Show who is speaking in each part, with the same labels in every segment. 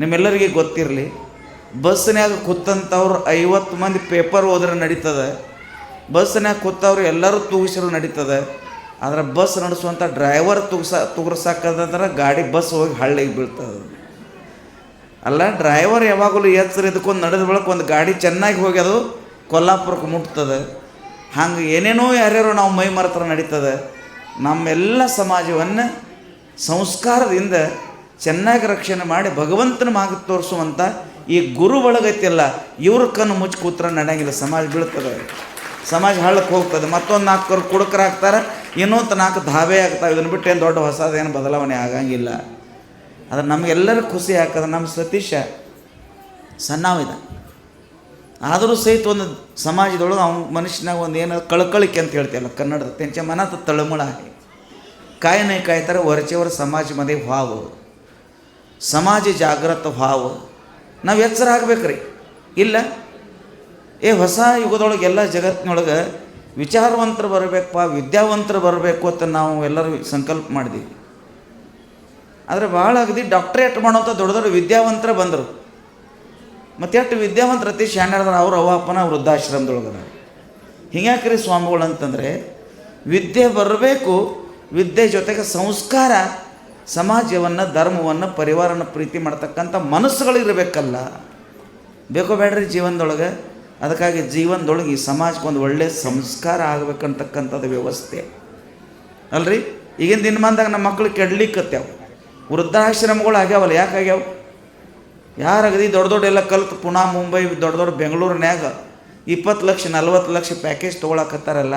Speaker 1: ನಿಮ್ಮೆಲ್ಲರಿಗೆ ಗೊತ್ತಿರಲಿ, ಬಸ್ನ್ಯಾಗ ಕೂತಂಥವ್ರು ಐವತ್ತು ಮಂದಿ ಪೇಪರ್ ಓದ್ರೆ ನಡೀತದೆ. ಬಸ್ನ್ಯಾಗ ಕೂತವ್ರು ಎಲ್ಲರೂ ತೂಗಿಸಿದ್ರು ನಡೀತದೆ. ಆದರೆ ಬಸ್ ನಡೆಸುವಂಥ ಡ್ರೈವರ್ ತುಗ್ಸ, ತುಗ್ರಸಾಕದಂದ್ರೆ ಗಾಡಿ ಬಸ್ ಹೋಗಿ ಹಳ್ಳಿಗೆ ಬೀಳ್ತದೆ. ಅಲ್ಲ, ಡ್ರೈವರ್ ಯಾವಾಗಲೂ ಎಚ್ಚರ ಇದಕ್ಕೊಂದು ನಡೆದ ಬಳಕ ಒಂದು ಗಾಡಿ ಚೆನ್ನಾಗಿ ಹೋಗಿ ಅದು ಕೊಲ್ಲಾಪುರಕ್ಕೆ ಮುಟ್ತದೆ. ಹಂಗೆ ಏನೇನೋ ಯಾರ್ಯಾರೋ ನಾವು ಮೈ ಮರೆತರ ನಡೀತದೆ. ನಮ್ಮೆಲ್ಲ ಸಮಾಜವನ್ನು ಸಂಸ್ಕಾರದಿಂದ ಚೆನ್ನಾಗಿ ರಕ್ಷಣೆ ಮಾಡಿ ಭಗವಂತನ ಮಾಗ ತೋರಿಸುವಂಥ ಈ ಗುರು ಒಳಗೈತಿಲ್ಲ ಇವ್ರ ಕಣ್ಣು ಮುಚ್ಚಿ ಕೂತ್ರ ನಡೆಯಂಗಿಲ್ಲ. ಸಮಾಜ ಬೀಳ್ತದೆ. ಸಮಾಜ ಹಳ್ಳಕ್ಕೆ ಹೋಗ್ತದೆ. ಮತ್ತೊಂದು ನಾಲ್ಕರು ಕುಡುಕರ ಹಾಕ್ತಾರೆ ಇನ್ನೊಂದು ನಾಲ್ಕು ಧಾವೆ ಆಗ್ತಾವೆ. ಇದನ್ನು ಬಿಟ್ಟು ಏನು ದೊಡ್ಡ ಹೊಸದೇನು ಬದಲಾವಣೆ ಆಗಂಗಿಲ್ಲ. ಅದು ನಮಗೆಲ್ಲರೂ ಖುಷಿ ಹಾಕದ ನಮ್ಮ ಸತೀಶ ಸಣ್ಣವಿದ. ಆದರೂ ಸಹಿತ ಒಂದು ಸಮಾಜದೊಳಗೆ ಅವ್ನ ಮನುಷ್ಯನಾಗ ಒಂದು ಏನು ಕಳ್ಕಳಿಕೆ ಅಂತ ಹೇಳ್ತೀವಲ್ಲ ಕನ್ನಡದ. ತೆಂಚ ಮನ ತಳಮಳ ಕಾಯನೇ ಕಾಯ್ತಾರೆ ವರಚೆವರ ಸಮಾಜ ಮಧ್ಯೆ ಹಾವು. ಸಮಾಜ ಜಾಗೃತ ಭಾವ, ನಾವು ಎಚ್ಚರ ಆಗ್ಬೇಕ್ರಿ. ಇಲ್ಲ, ಏ ಹೊಸ ಯುಗದೊಳಗೆ ಎಲ್ಲ ಜಗತ್ತಿನೊಳಗೆ ವಿಚಾರವಂತರು ಬರಬೇಕಪ್ಪ, ವಿದ್ಯಾವಂತರು ಬರಬೇಕು ಅಂತ ನಾವು ಎಲ್ಲರೂ ಸಂಕಲ್ಪ ಮಾಡಿದ್ವಿ. ಆದರೆ ಭಾಳ ಅಗದಿ ಡಾಕ್ಟ್ರೇಟ್ ಮಾಡೋಂಥ ದೊಡ್ಡ ದೊಡ್ಡ ವಿದ್ಯಾವಂತರ ಬಂದರು. ಮತ್ತು ಎಷ್ಟು ವಿದ್ಯಾವಂತರ ಅತಿ ಶಾಣ್ಯರ್ದಾರ ಅವ್ರ ಅವ್ವ ಅಪ್ಪನ ವೃದ್ಧಾಶ್ರಮದೊಳಗದ ಹಿಂಗ್ಯಾಕ್ರಿ ಸ್ವಾಮಿಗಳು ಅಂತಂದರೆ ವಿದ್ಯೆ ಬರಬೇಕು, ವಿದ್ಯೆ ಜೊತೆಗೆ ಸಂಸ್ಕಾರ ಸಮಾಜವನ್ನು, ಧರ್ಮವನ್ನು ಪರಿವಾರನ ಪ್ರೀತಿ ಮಾಡ್ತಕ್ಕಂಥ ಮನಸ್ಸುಗಳಿರಬೇಕಲ್ಲ. ಬೇಕೋ ಬೇಡ್ರಿ ಜೀವನದೊಳಗೆ. ಅದಕ್ಕಾಗಿ ಜೀವನದೊಳಗೆ ಈ ಸಮಾಜಕ್ಕೆ ಒಂದು ಒಳ್ಳೆಯ ಸಂಸ್ಕಾರ ಆಗಬೇಕಂತಕ್ಕಂಥದ್ದು ವ್ಯವಸ್ಥೆ. ಅಲ್ರಿ? ಈಗಿನ ದಿನಮಾನದಾಗ ನಮ್ಮ ಮಕ್ಳು ಕೆಡ್ಲಿಕ್ಕತ್ಯಾವ ವೃದ್ಧಾಶ್ರಮಗಳು ಆಗ್ಯಾವಲ್ಲ, ಯಾಕೆ ಆಗ್ಯಾವ? ಯಾರಾಗದಿ ದೊಡ್ಡ ದೊಡ್ಡ ಎಲ್ಲ ಕಲ್ತು ಪುಣಾ, ಮುಂಬೈ, ದೊಡ್ಡ ದೊಡ್ಡ ಬೆಂಗಳೂರಿನ್ಯಾಗ ಇಪ್ಪತ್ತು ಲಕ್ಷ, ನಲ್ವತ್ತು ಲಕ್ಷ ಪ್ಯಾಕೇಜ್ ತೊಗೊಳಕತ್ತಾರಲ್ಲ.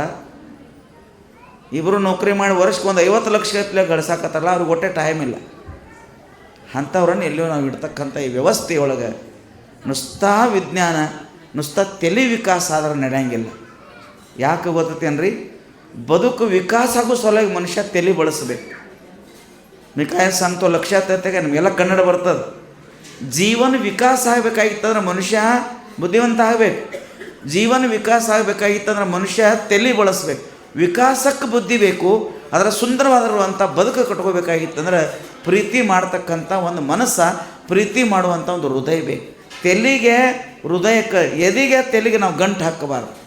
Speaker 1: ಇಬ್ಬರು ನೌಕರಿ ಮಾಡಿ ವರ್ಷಕ್ಕೆ ಒಂದು ಐವತ್ತು ಲಕ್ಷ ಗಟ್ಟಲೆ ಗಳಿಸಾಕತ್ತಲ್ಲ ಅವ್ರಿಗೆ ಒಟ್ಟೆ ಟೈಮ್ ಇಲ್ಲ. ಅಂಥವ್ರನ್ನ ಎಲ್ಲೋ ನಾವು ಇಡ್ತಕ್ಕಂಥ ಈ ವ್ಯವಸ್ಥೆಯೊಳಗೆ ನುಸ್ತಾ ವಿಜ್ಞಾನ, ನುಸ್ತಾ ತಲೆ ವಿಕಾಸ ಆದ್ರೆ ನಡೆಯಂಗಿಲ್ಲ. ಯಾಕೆ ಗೊತ್ತೇನ್ರಿ ಬದುಕು ವಿಕಾಸ ಆಗೋ ಸಲುವಾಗಿ ಮನುಷ್ಯ ತಲೆ ಬಳಸಬೇಕು. ಮಿಕಾಯನ್ ಸಂತೋ ಲಕ್ಷ್ಯಾರ್ಥತೆಗೆ ನಮಗೆಲ್ಲ ಕನ್ನಡ ಬರ್ತದೆ. ಜೀವನ ವಿಕಾಸ ಆಗಬೇಕಾಗಿತ್ತಂದ್ರೆ ಮನುಷ್ಯ ಬುದ್ಧಿವಂತ ಆಗಬೇಕು. ಜೀವನ ವಿಕಾಸ ಆಗಬೇಕಾಗಿತ್ತಂದ್ರೆ ಮನುಷ್ಯ ತಲೆ ಬಳಸಬೇಕು. ವಿಕಾಸಕ್ಕೆ ಬುದ್ಧಿ ಬೇಕು, ಅದರ ಸುಂದರವಾದಿರುವಂಥ ಬದುಕು ಕಟ್ಕೋಬೇಕಾಗಿತ್ತಂದ್ರೆ ಪ್ರೀತಿ ಮಾಡ್ತಕ್ಕಂಥ ಒಂದು ಮನಸ್ಸ, ಪ್ರೀತಿ ಮಾಡುವಂಥ ಒಂದು ಹೃದಯ ಬೇಕು. ತೆಲಿಗೆ ಹೃದಯಕ್ಕೆ, ಎದಿಗೆ ತೆಲಿಗೆ ನಾವು ಗಂಟು ಹಾಕಬಾರ್ದು.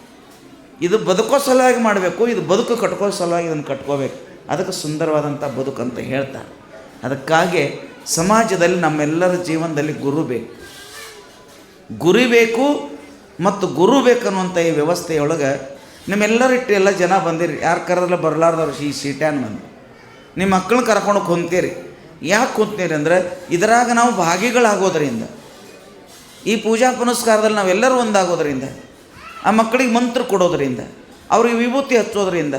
Speaker 1: ಇದು ಬದುಕೋ ಸಲುವಾಗಿ ಮಾಡಬೇಕು, ಇದು ಬದುಕು ಕಟ್ಕೋ ಸಲುವಾಗಿ ಇದನ್ನು ಕಟ್ಕೋಬೇಕು. ಅದಕ್ಕೆ ಸುಂದರವಾದಂಥ ಬದುಕು ಅಂತ ಹೇಳ್ತಾರೆ. ಅದಕ್ಕಾಗಿ ಸಮಾಜದಲ್ಲಿ ನಮ್ಮೆಲ್ಲರ ಜೀವನದಲ್ಲಿ ಗುರು ಬೇಕು. ಗುರಿ ಬೇಕು ಮತ್ತು ಗುರು ಬೇಕನ್ನುವಂಥ ಈ ವ್ಯವಸ್ಥೆಯೊಳಗೆ ನಿಮ್ಮೆಲ್ಲರ ಇಟ್ಟು ಎಲ್ಲ ಜನ ಬಂದಿರಿ. ಯಾರು ಕರೆದ್ರೆ ಬರಲಾರ್ದವ್ರು ಈ ಸೀಟ್ಯಾನ್ ಬಂದು. ನಿಮ್ಮ ಮಕ್ಕಳನ್ನ ಕರ್ಕೊಂಡು ಕುಂತೀರಿ. ಯಾಕೆ ಕುಂತೀರಿ ಅಂದರೆ ಇದರಾಗ ನಾವು ಭಾಗಿಗಳಾಗೋದ್ರಿಂದ. ಈ ಪೂಜಾ ಪುನಸ್ಕಾರದಲ್ಲಿ ನಾವೆಲ್ಲರೂ ಒಂದಾಗೋದ್ರಿಂದ. ಆ ಮಕ್ಕಳಿಗೆ ಮಂತ್ರ ಕೊಡೋದ್ರಿಂದ. ಅವ್ರಿಗೆ ವಿಭೂತಿ ಹಚ್ಚೋದ್ರಿಂದ.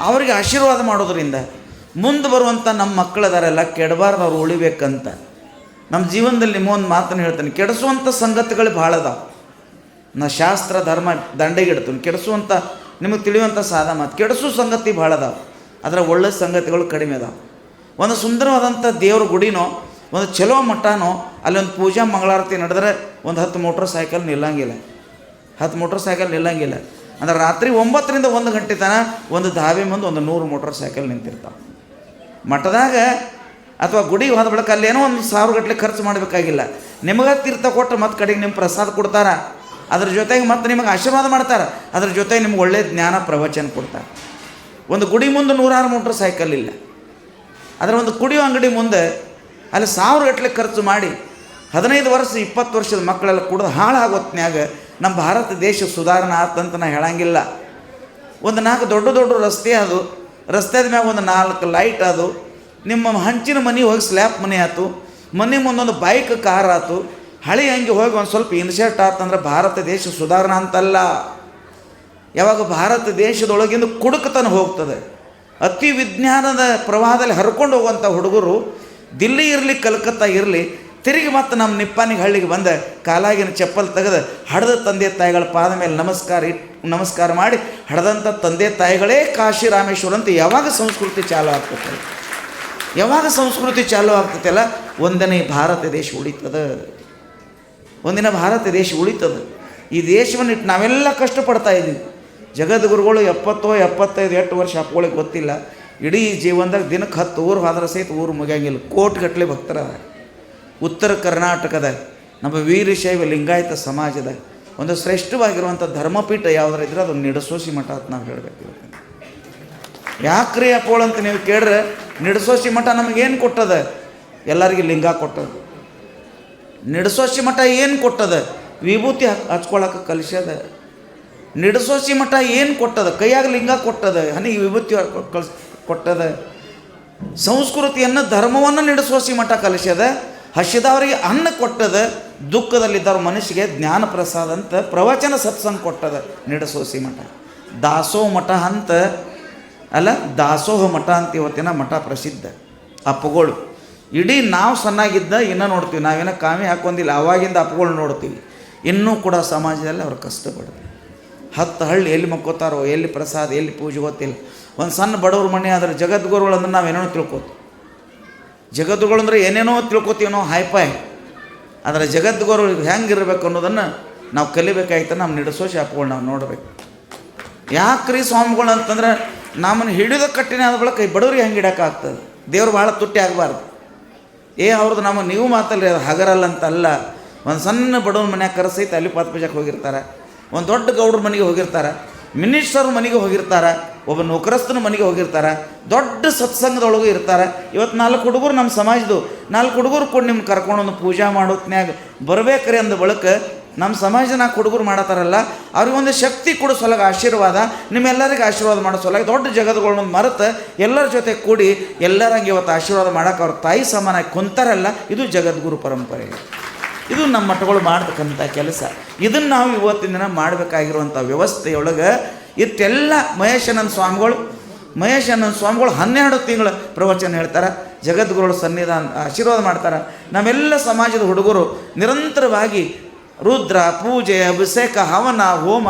Speaker 1: ಅವರಿಗೆ ಆಶೀರ್ವಾದ ಮಾಡೋದ್ರಿಂದ. ಮುಂದೆ ಬರುವಂಥ ನಮ್ಮ ಮಕ್ಕಳದಾರೆಲ್ಲ ಕೆಡಬಾರ್ದು ಅವ್ರು ಉಳಿಬೇಕಂತ. ನಮ್ಮ ಜೀವನದಲ್ಲಿ ನಿಮ್ಮೊಂದು ಮಾತನ್ನು ಹೇಳ್ತೇನೆ. ಕೆಡಿಸುವಂಥ ಸಂಗತಿಗಳು ಭಾಳ ಅದಾವೆ. ನಾ ಶಾಸ್ತ್ರ ಧರ್ಮ ದಂಡೆಗಿಡ್ತೀನಿ. ಕೆಡಿಸುವಂಥ ನಿಮಗೆ ತಿಳಿಯುವಂಥ ಸಾಧ ಮಾತು ಕೆಡಿಸೋ ಸಂಗತಿ ಭಾಳ ಅದಾವೆ ಅದರ ಒಳ್ಳೆ ಸಂಗತಿಗಳು ಕಡಿಮೆ ಅದಾವೆ. ಒಂದು ಸುಂದರವಾದಂಥ ದೇವ್ರ ಗುಡಿನೋ, ಒಂದು ಚಲೋ ಮಠನೋ ಒಂದು ಪೂಜಾ ಮಂಗಳಾರತಿ ನಡೆದ್ರೆ ಒಂದು ಹತ್ತು ಮೋಟ್ರ್ ಸೈಕಲ್ ನಿಲ್ಲಂಗಿಲ್ಲ. ಹತ್ತು ಮೋಟ್ರ್ ಸೈಕಲ್ ನಿಲ್ಲಂಗಿಲ್ಲ. ಅಂದ್ರೆ ರಾತ್ರಿ ಒಂಬತ್ತರಿಂದ ಒಂದು ಗಂಟೆ ತನಕ ಒಂದು ಧಾಬೆ ಮುಂದೆ ಒಂದು ನೂರು ಮೋಟ್ರ್ ಸೈಕಲ್ ನಿಂತಿರ್ತಾವೆ. ಮಠದಾಗ ಅಥವಾ ಗುಡಿ ಹೋದ ಬಳಿಕ ಅಲ್ಲೇನೋ ಒಂದು ಸಾವಿರ ಗಟ್ಟಲೆ ಖರ್ಚು ಮಾಡಬೇಕಾಗಿಲ್ಲ. ನಿಮಗೆ ತೀರ್ಥ ಕೊಟ್ಟು ಮತ್ತೆ ಕಡೆಗೆ ನಿಮ್ಮ ಪ್ರಸಾದ ಕೊಡ್ತಾರ. ಅದ್ರ ಜೊತೆಗೆ ಮತ್ತೆ ನಿಮಗೆ ಆಶೀರ್ವಾದ ಮಾಡ್ತಾರೆ. ಅದ್ರ ಜೊತೆಗೆ ನಿಮ್ಗೆ ಒಳ್ಳೆಯ ಜ್ಞಾನ ಪ್ರವಚನ ಕೊಡ್ತಾರೆ. ಒಂದು ಗುಡಿ ಮುಂದೆ ನೂರಾರು ಮೋಟ್ರ್ ಸೈಕಲ್ ಇಲ್ಲ. ಅದರ ಒಂದು ಕುಡಿಯೋ ಅಂಗಡಿ ಮುಂದೆ ಅಲ್ಲಿ ಸಾವಿರ ಗಟ್ಟಲೆ ಖರ್ಚು ಮಾಡಿ ಹದಿನೈದು ವರ್ಷ, ಇಪ್ಪತ್ತು ವರ್ಷದ ಮಕ್ಕಳೆಲ್ಲ ಕುಡಿದು ಹಾಳಾಗೋತ್ನ್ಯಾಗ ನಮ್ಮ ಭಾರತ ದೇಶ ಸುಧಾರಣೆ ಆತಂತ ನಾ ಹೇಳಂಗಿಲ್ಲ. ಒಂದು ನಾಲ್ಕು ದೊಡ್ಡ ದೊಡ್ಡ ರಸ್ತೆ ಅದು. ರಸ್ತೆದ ಮ್ಯಾಗ ಒಂದು ನಾಲ್ಕು ಲೈಟ್ ಅದು. ನಿಮ್ಮ ಹಂಚಿನ ಮನೆ ಹೋಗಿ ಸ್ಲ್ಯಾಪ್ ಮನೆ ಆಯ್ತು ಮನೆ ಮುಂದೊಂದು ಬೈಕ್ ಕಾರ್ ಆಯ್ತು ಹಳಿ ಹಂಗೆ ಹೋಗಿ ಒಂದು ಸ್ವಲ್ಪ ಇನ್ಸರ್ಟ್ ಆತಂದ್ರೆ ಭಾರತ ದೇಶ ಸುಧಾರಣಾ ಅಂತಲ್ಲ. ಯಾವಾಗ ಭಾರತ ದೇಶದೊಳಗಿಂದ ಕುಡುಕತನ ಹೋಗ್ತದೆ. ಅತಿ ವಿಜ್ಞಾನದ ಪ್ರವಾಹದಲ್ಲಿ ಹರ್ಕೊಂಡು ಹೋಗುವಂಥ ಹುಡುಗರು ದಿಲ್ಲಿ ಇರಲಿ, ಕಲ್ಕತ್ತಾ ಇರಲಿ, ತಿರುಗಿ ಮತ್ತೆ ನಮ್ಮ ನಿಪ್ಪಾನಿಗೆ ಹಳ್ಳಿಗೆ ಬಂದ ಕಾಲಾಗಿನ ಚಪ್ಪಲ್ ತೆಗೆದು ಹಡದ ತಂದೆ ತಾಯಿಗಳ ಪಾದ ಮೇಲೆ ನಮಸ್ಕಾರ ಇಟ್, ನಮಸ್ಕಾರ ಮಾಡಿ ಹಡದಂಥ ತಂದೆ ತಾಯಿಗಳೇ ಕಾಶಿ ರಾಮೇಶ್ವರ ಅಂತ ಯಾವಾಗ ಸಂಸ್ಕೃತಿ ಚಾಲು ಆಗ್ತದೆ? ಯಾವಾಗ ಸಂಸ್ಕೃತಿ ಚಾಲು ಆಗ್ತೈತಲ್ಲ ಒಂದನೇ ಭಾರತ ದೇಶ ಉಳಿತದ. ಒಂದಿನ ಭಾರತ ದೇಶ ಉಳಿತದ. ಈ ದೇಶವನ್ನು ಇಟ್ಟು ನಾವೆಲ್ಲ ಕಷ್ಟಪಡ್ತಾ ಇದ್ದೀವಿ. ಜಗದ್ಗುರುಗಳು ಎಪ್ಪತ್ತೋ, ಎಪ್ಪತ್ತೈದು, ಎಷ್ಟು ವರ್ಷ ಅಪ್ಪೊಳಗೆ ಗೊತ್ತಿಲ್ಲ. ಇಡೀ ಜೀವನದಾಗ ದಿನಕ್ಕೆ ಹತ್ತು ಊರು ಹೋದ್ರೆ ಸಹಿತ ಊರು ಮುಗಿಯಂಗಿಲ್ಲ. ಕೋಟ್ಗಟ್ಟಲೆ ಭಕ್ತರ. ಉತ್ತರ ಕರ್ನಾಟಕದ ನಮ್ಮ ವೀರಶೈವ ಲಿಂಗಾಯತ ಸಮಾಜದ ಒಂದು ಶ್ರೇಷ್ಠವಾಗಿರುವಂಥ ಧರ್ಮಪೀಠ ಯಾವುದಾರ ಇದ್ರೆ ಅದು ನಿಡಸೋಸಿ ಮಠ ಅಂತ ನಾವು ಹೇಳಬೇಕು ಯಾಕ್ರಿ ಅಂತ ನೀವು ಕೇಳ್ರೆ, ನಿಡಸೋಸಿ ಮಠ ನಮಗೇನು ಕೊಟ್ಟದ? ಎಲ್ಲರಿಗೆ ಲಿಂಗ ಕೊಟ್ಟದ ನಿಡಸೋಸಿ ಮಠ ಏನು ಕೊಟ್ಟದ? ವಿಭೂತಿ ಹಚ್ ಹಚ್ಕೊಳಕ್ಕೆ ಕಲಿಸ್ಯದ. ನಿಡಸೋಸಿ ಮಠ ಏನು ಕೊಟ್ಟದ? ಕೈಯಾಗ ಲಿಂಗ ಕೊಟ್ಟದ? ಹನಿ ವಿಭೂತಿ ಕಲ್ಸ್ ಕೊಟ್ಟದ. ಸಂಸ್ಕೃತಿಯನ್ನು ಧರ್ಮವನ್ನು ನಿಡಸೋಶಿ ಮಠ ಕಲಿಸ್ಯದ. ಹಸಿದವರಿಗೆ ಅನ್ನ ಕೊಟ್ಟದ. ದುಃಖದಲ್ಲಿದ್ದವ್ರ ಮನಸ್ಸಿಗೆ ಜ್ಞಾನ ಪ್ರಸಾದ ಅಂತ ಪ್ರವಚನ ಸತ್ಸಂಗ ಕೊಟ್ಟದ ನಿಡಸೋಸಿ ಮಠ. ದಾಸೋಹ ಮಠ ಅಂತ ಅಲ್ಲ, ದಾಸೋಹ ಮಠ ಅಂತ ಇವತ್ತಿನ ಮಠ ಪ್ರಸಿದ್ಧ. ಅಪ್ಪಗಳು. ಇಡೀ ನಾವು ಸಣ್ಣಾಗಿದ್ದ ಇನ್ನೂ ನೋಡ್ತೀವಿ. ನಾವೇನೋ ಕಾಮಿ ಹಾಕೊಂಡಿಲ್ಲ ಅವಾಗಿಂದ ಅಪ್ಪಗಳು ನೋಡ್ತೀವಿ. ಇನ್ನೂ ಕೂಡ ಸಮಾಜದಲ್ಲಿ ಅವ್ರು ಕಷ್ಟಪಡ್ತಾರೆ. ಹತ್ತು ಹಳ್ಳಿ ಎಲ್ಲಿ ಮಕ್ಕೋತಾರೋ, ಎಲ್ಲಿ ಪ್ರಸಾದ, ಎಲ್ಲಿ ಪೂಜೆ ಗೊತ್ತಿಲ್ಲ. ಒಂದು ಸಣ್ಣ ಬಡವ್ರ ಮನೆ ಆದರೆ ಜಗದ್ಗುರುಗಳು ಅಂದ್ರೆ ನಾವೇನೋ ತಿಳ್ಕೊತೀವಿ. ಜಗದ್ಗುರು ಅಂದ್ರೆ ಏನೇನೋ ತಿಳ್ಕೊತೀವಿ ಹೈಫೈ ಆದರೆ ಜಗದ್ಗುರು ಹೆಂಗಿರ್ಬೇಕು ಅನ್ನೋದನ್ನು ನಾವು ಕಲಿಬೇಕಾಯ್ತು ನಮ್ಮ ನಡೆಸೋ ಶಾಪ್ಗಳು ನಾವು ನೋಡಬೇಕು. ಯಾಕ್ರಿ ಸ್ವಾಮಿಗಳು ಅಂತಂದ್ರೆ ನಮ್ಮನ್ನು ಹಿಡಿದ ಕಟ್ಟಿನ ಆದ ಬಳಿಕ ಬಡವ್ರಿಗೆ ಹೆಂಗೆ ಇಡೋಕ್ಕಾಗ್ತದೆ ದೇವ್ರು ಭಾಳ ತುಟ್ಟಿ ಆಗಬಾರ್ದು. ಏ ಅವ್ರದ್ದು ನಮ್ಮ ನೀವು ಮಾತಲ್ರಿ, ಅದು ಹಗರಲ್ಲ ಅಂತ ಅಲ್ಲ ಒಂದು ಸಣ್ಣ ಬಡವನ ಮನ್ಯಾಗ ಕರೆಸೈತೆ ಅಲ್ಲಿ ಪಾತ್ ಪೂಜೆಗೆ ಹೋಗಿರ್ತಾರೆ. ಒಂದು ದೊಡ್ಡ ಗೌಡ್ರ ಮನೆಗೆ ಹೋಗಿರ್ತಾರೆ. ಮಿನಿಸ್ಟರ್ ಮನೆಗೆ ಹೋಗಿರ್ತಾರೆ. ಒಬ್ಬ ನೌಕರಸ್ಥನ ಮನೆಗೆ ಹೋಗಿರ್ತಾರೆ. ದೊಡ್ಡ ಸತ್ಸಂಗದೊಳಗೂ ಇರ್ತಾರೆ. ಇವತ್ತು ನಾಲ್ಕು ಹುಡುಗರು ನಮ್ಮ ಸಮಾಜದ್ದು ನಾಲ್ಕು ಹುಡುಗರು ಕೂಡ ನಿಮ್ಗೆ ಕರ್ಕೊಂಡು ಒಂದು ಪೂಜಾ ಮಾಡೋತ್ನ್ಯಾಗ ಬರ್ಬೇಕ್ರಿ ಅಂದ ಬಳಿಕ ನಮ್ಮ ಸಮಾಜದ ನಾಲ್ಕು ಹುಡುಗರು ಮಾಡತ್ತಾರಲ್ಲ ಅವ್ರಿಗೊಂದು ಶಕ್ತಿ ಕೊಡೋ ಸಲಗ, ಆಶೀರ್ವಾದ, ನಿಮ್ಮೆಲ್ಲರಿಗೆ ಆಶೀರ್ವಾದ ಮಾಡೋ ಸಲಗ. ದೊಡ್ಡ ಜಗತ್ತುಗಳನ್ನ ಮರೆತು ಎಲ್ಲರ ಜೊತೆ ಕೂಡಿ ಎಲ್ಲರಂಗೆ ಇವತ್ತು ಆಶೀರ್ವಾದ ಮಾಡೋಕೆ ಅವ್ರ ತಾಯಿ ಸಮಾನಾಗಿ ಕುಂತಾರಲ್ಲ, ಇದು ಜಗದ್ಗುರು ಪರಂಪರೆ. ಇದು ನಮ್ಮ ಮಠಗಳು ಮಾಡ್ತಕ್ಕಂಥ ಕೆಲಸ. ಇದನ್ನು ನಾವು ಇವತ್ತಿನ ದಿನ ಮಾಡಬೇಕಾಗಿರುವಂಥ ವ್ಯವಸ್ಥೆಯೊಳಗೆ ಇಷ್ಟೆಲ್ಲ ಮಹೇಶಾನಂದ ಸ್ವಾಮಿಗಳು ಮಹೇಶಾನಂದ ಸ್ವಾಮಿಗಳು ಹನ್ನೆರಡು ತಿಂಗಳ ಪ್ರವಚನ ಹೇಳ್ತಾರೆ, ಜಗದ್ಗುರುಗಳು ಸನ್ನಿಧಾನ ಆಶೀರ್ವಾದ ಮಾಡ್ತಾರೆ. ನಮ್ಮೆಲ್ಲ ಸಮಾಜದ ಹುಡುಗರು ನಿರಂತರವಾಗಿ ರುದ್ರ, ಪೂಜೆ, ಅಭಿಷೇಕ, ಹವನ, ಹೋಮ.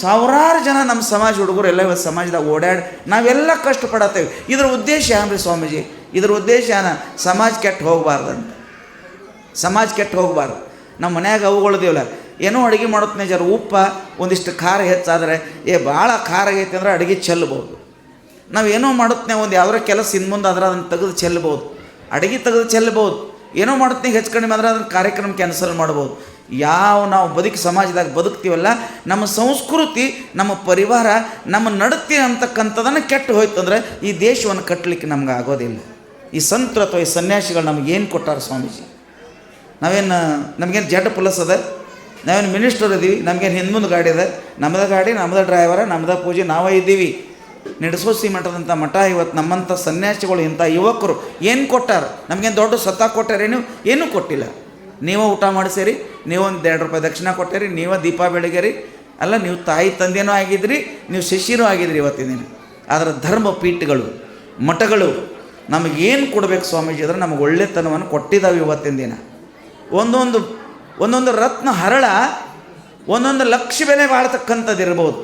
Speaker 1: ಸಾವಿರಾರು ಜನ ನಮ್ಮ ಸಮಾಜ ಹುಡುಗರು ಎಲ್ಲ ಇವತ್ತು ಸಮಾಜದಾಗ ಓಡಾಡಿ ನಾವೆಲ್ಲ ಕಷ್ಟಪಡತ್ತೇವೆ. ಇದರ ಉದ್ದೇಶ ಏನ್ರಿ ಸ್ವಾಮೀಜಿ? ಇದರ ಉದ್ದೇಶ ಏನ? ಸಮಾಜ ಕೆಟ್ಟು ಹೋಗಬಾರ್ದಂತ. ಸಮಾಜ ಕೆಟ್ಟು ಹೋಗಬಾರ್ದು. ನಮ್ಮ ಮನ್ಯಾಗ ಅವುಗಳಿದೀವಲ್ಲ ಏನೋ ಅಡುಗೆ ಮಾಡೋದು ಜರ ಉಪ್ಪ, ಒಂದಿಷ್ಟು ಖಾರ ಹೆಚ್ಚಾದರೆ, ಏ ಭಾಳ ಖಾರ ಆಗೈತೆ ಅಂದ್ರೆ ಅಡುಗೆ ಚೆಲ್ಲಬಹುದು. ನಾವು ಏನೋ ಮಾಡುತ್ತನೇ, ಒಂದು ಯಾವ್ದಾರ ಕೆಲಸ ಇನ್ಮುಂದೆ ಆದ್ರೆ ಅದನ್ನು ತೆಗೆದು ಚೆಲ್ಲಬಹುದು. ಅಡುಗೆ ತೆಗೆದು ಚೆಲ್ಲಬಹುದು. ಏನೋ ಮಾಡುತ್ತೆ ಹೆಚ್ಚು ಕಡಿಮೆ ಆದರೆ ಅದನ್ನು ಕಾರ್ಯಕ್ರಮ ಕ್ಯಾನ್ಸಲ್ ಮಾಡ್ಬೋದು ಯಾವ ನಾವು ಬದುಕಿ ಸಮಾಜದಾಗ ಬದುಕ್ತೀವಲ್ಲ, ನಮ್ಮ ಸಂಸ್ಕೃತಿ, ನಮ್ಮ ಪರಿವಾರ, ನಮ್ಮ ನಡತೆ ಅಂತಕ್ಕಂಥದನ್ನು ಕೆಟ್ಟು ಹೋಯ್ತು ಅಂದರೆ ಈ ದೇಶವನ್ನು ಕಟ್ಟಲಿಕ್ಕೆ ನಮ್ಗೆ ಆಗೋದಿಲ್ಲ. ಈ ಸಂತರು ಅಥವಾ ಈ ಸನ್ಯಾಸಿಗಳು ನಮಗೇನು ಕೊಟ್ಟಾರ ಸ್ವಾಮೀಜಿ? ನಾವೇನು, ನಮಗೇನು ಜಡ್ ಪ್ಲಸ್ ಅದ? ನಾವೇನು ಮಿನಿಸ್ಟರ್ ಇದ್ದೀವಿ ನಮಗೇನು ಹಿಂದೆ ಮುಂದೆ ಗಾಡಿ ಅದ? ನಮ್ಮದ ಗಾಡಿ ನಮ್ಮದ ಡ್ರೈವರ ನಮ್ಮದ ಪೂಜೆ, ನಾವೇ ಇದ್ದೀವಿ. ನಡೆಸೋಸಿ ಮಠದಂಥ ಮಠ ಇವತ್ತು ನಮ್ಮಂಥ ಸನ್ಯಾಸಿಗಳು ಇಂಥ ಯುವಕರು ಏನು ಕೊಟ್ಟಾರ? ನಮಗೇನು ದೊಡ್ಡ ಸತ್ತ ಕೊಟ್ಟಾರೇನು? ಏನೂ ಕೊಟ್ಟಿಲ್ಲ. ನೀವೇ ಊಟ ಮಾಡಿಸಿರಿ ನೀವೊಂದು ಎರಡು ರೂಪಾಯಿ ದಕ್ಷಿಣ ಕೊಟ್ಟಿರಿ, ನೀವೇ ದೀಪ ಬೆಳಗೇರಿ. ಅಲ್ಲ, ನೀವು ತಾಯಿ ತಂದೆಯೂ ಆಗಿದ್ರಿ, ನೀವು ಶಿಷ್ಯರೂ ಆಗಿದ್ರಿ ಇವತ್ತಿನ ದಿನ. ಅದರ ಧರ್ಮ ಪೀಠಗಳು, ಮಠಗಳು ನಮಗೇನು ಕೊಡಬೇಕು ಸ್ವಾಮೀಜಿ ಅಂದರೆ ನಮಗೆ ಒಳ್ಳೆತನವನ್ನು ಕೊಟ್ಟಿದ್ದಾವೆ ಇವತ್ತಿನ ದಿನ. ಒಂದೊಂದು ಒಂದೊಂದು ರತ್ನ ಹರಳ, ಒಂದೊಂದು ಲಕ್ಷ ಬೆಲೆ ಬಾಳ್ತಕ್ಕಂಥದ್ದು ಇರ್ಬೋದು.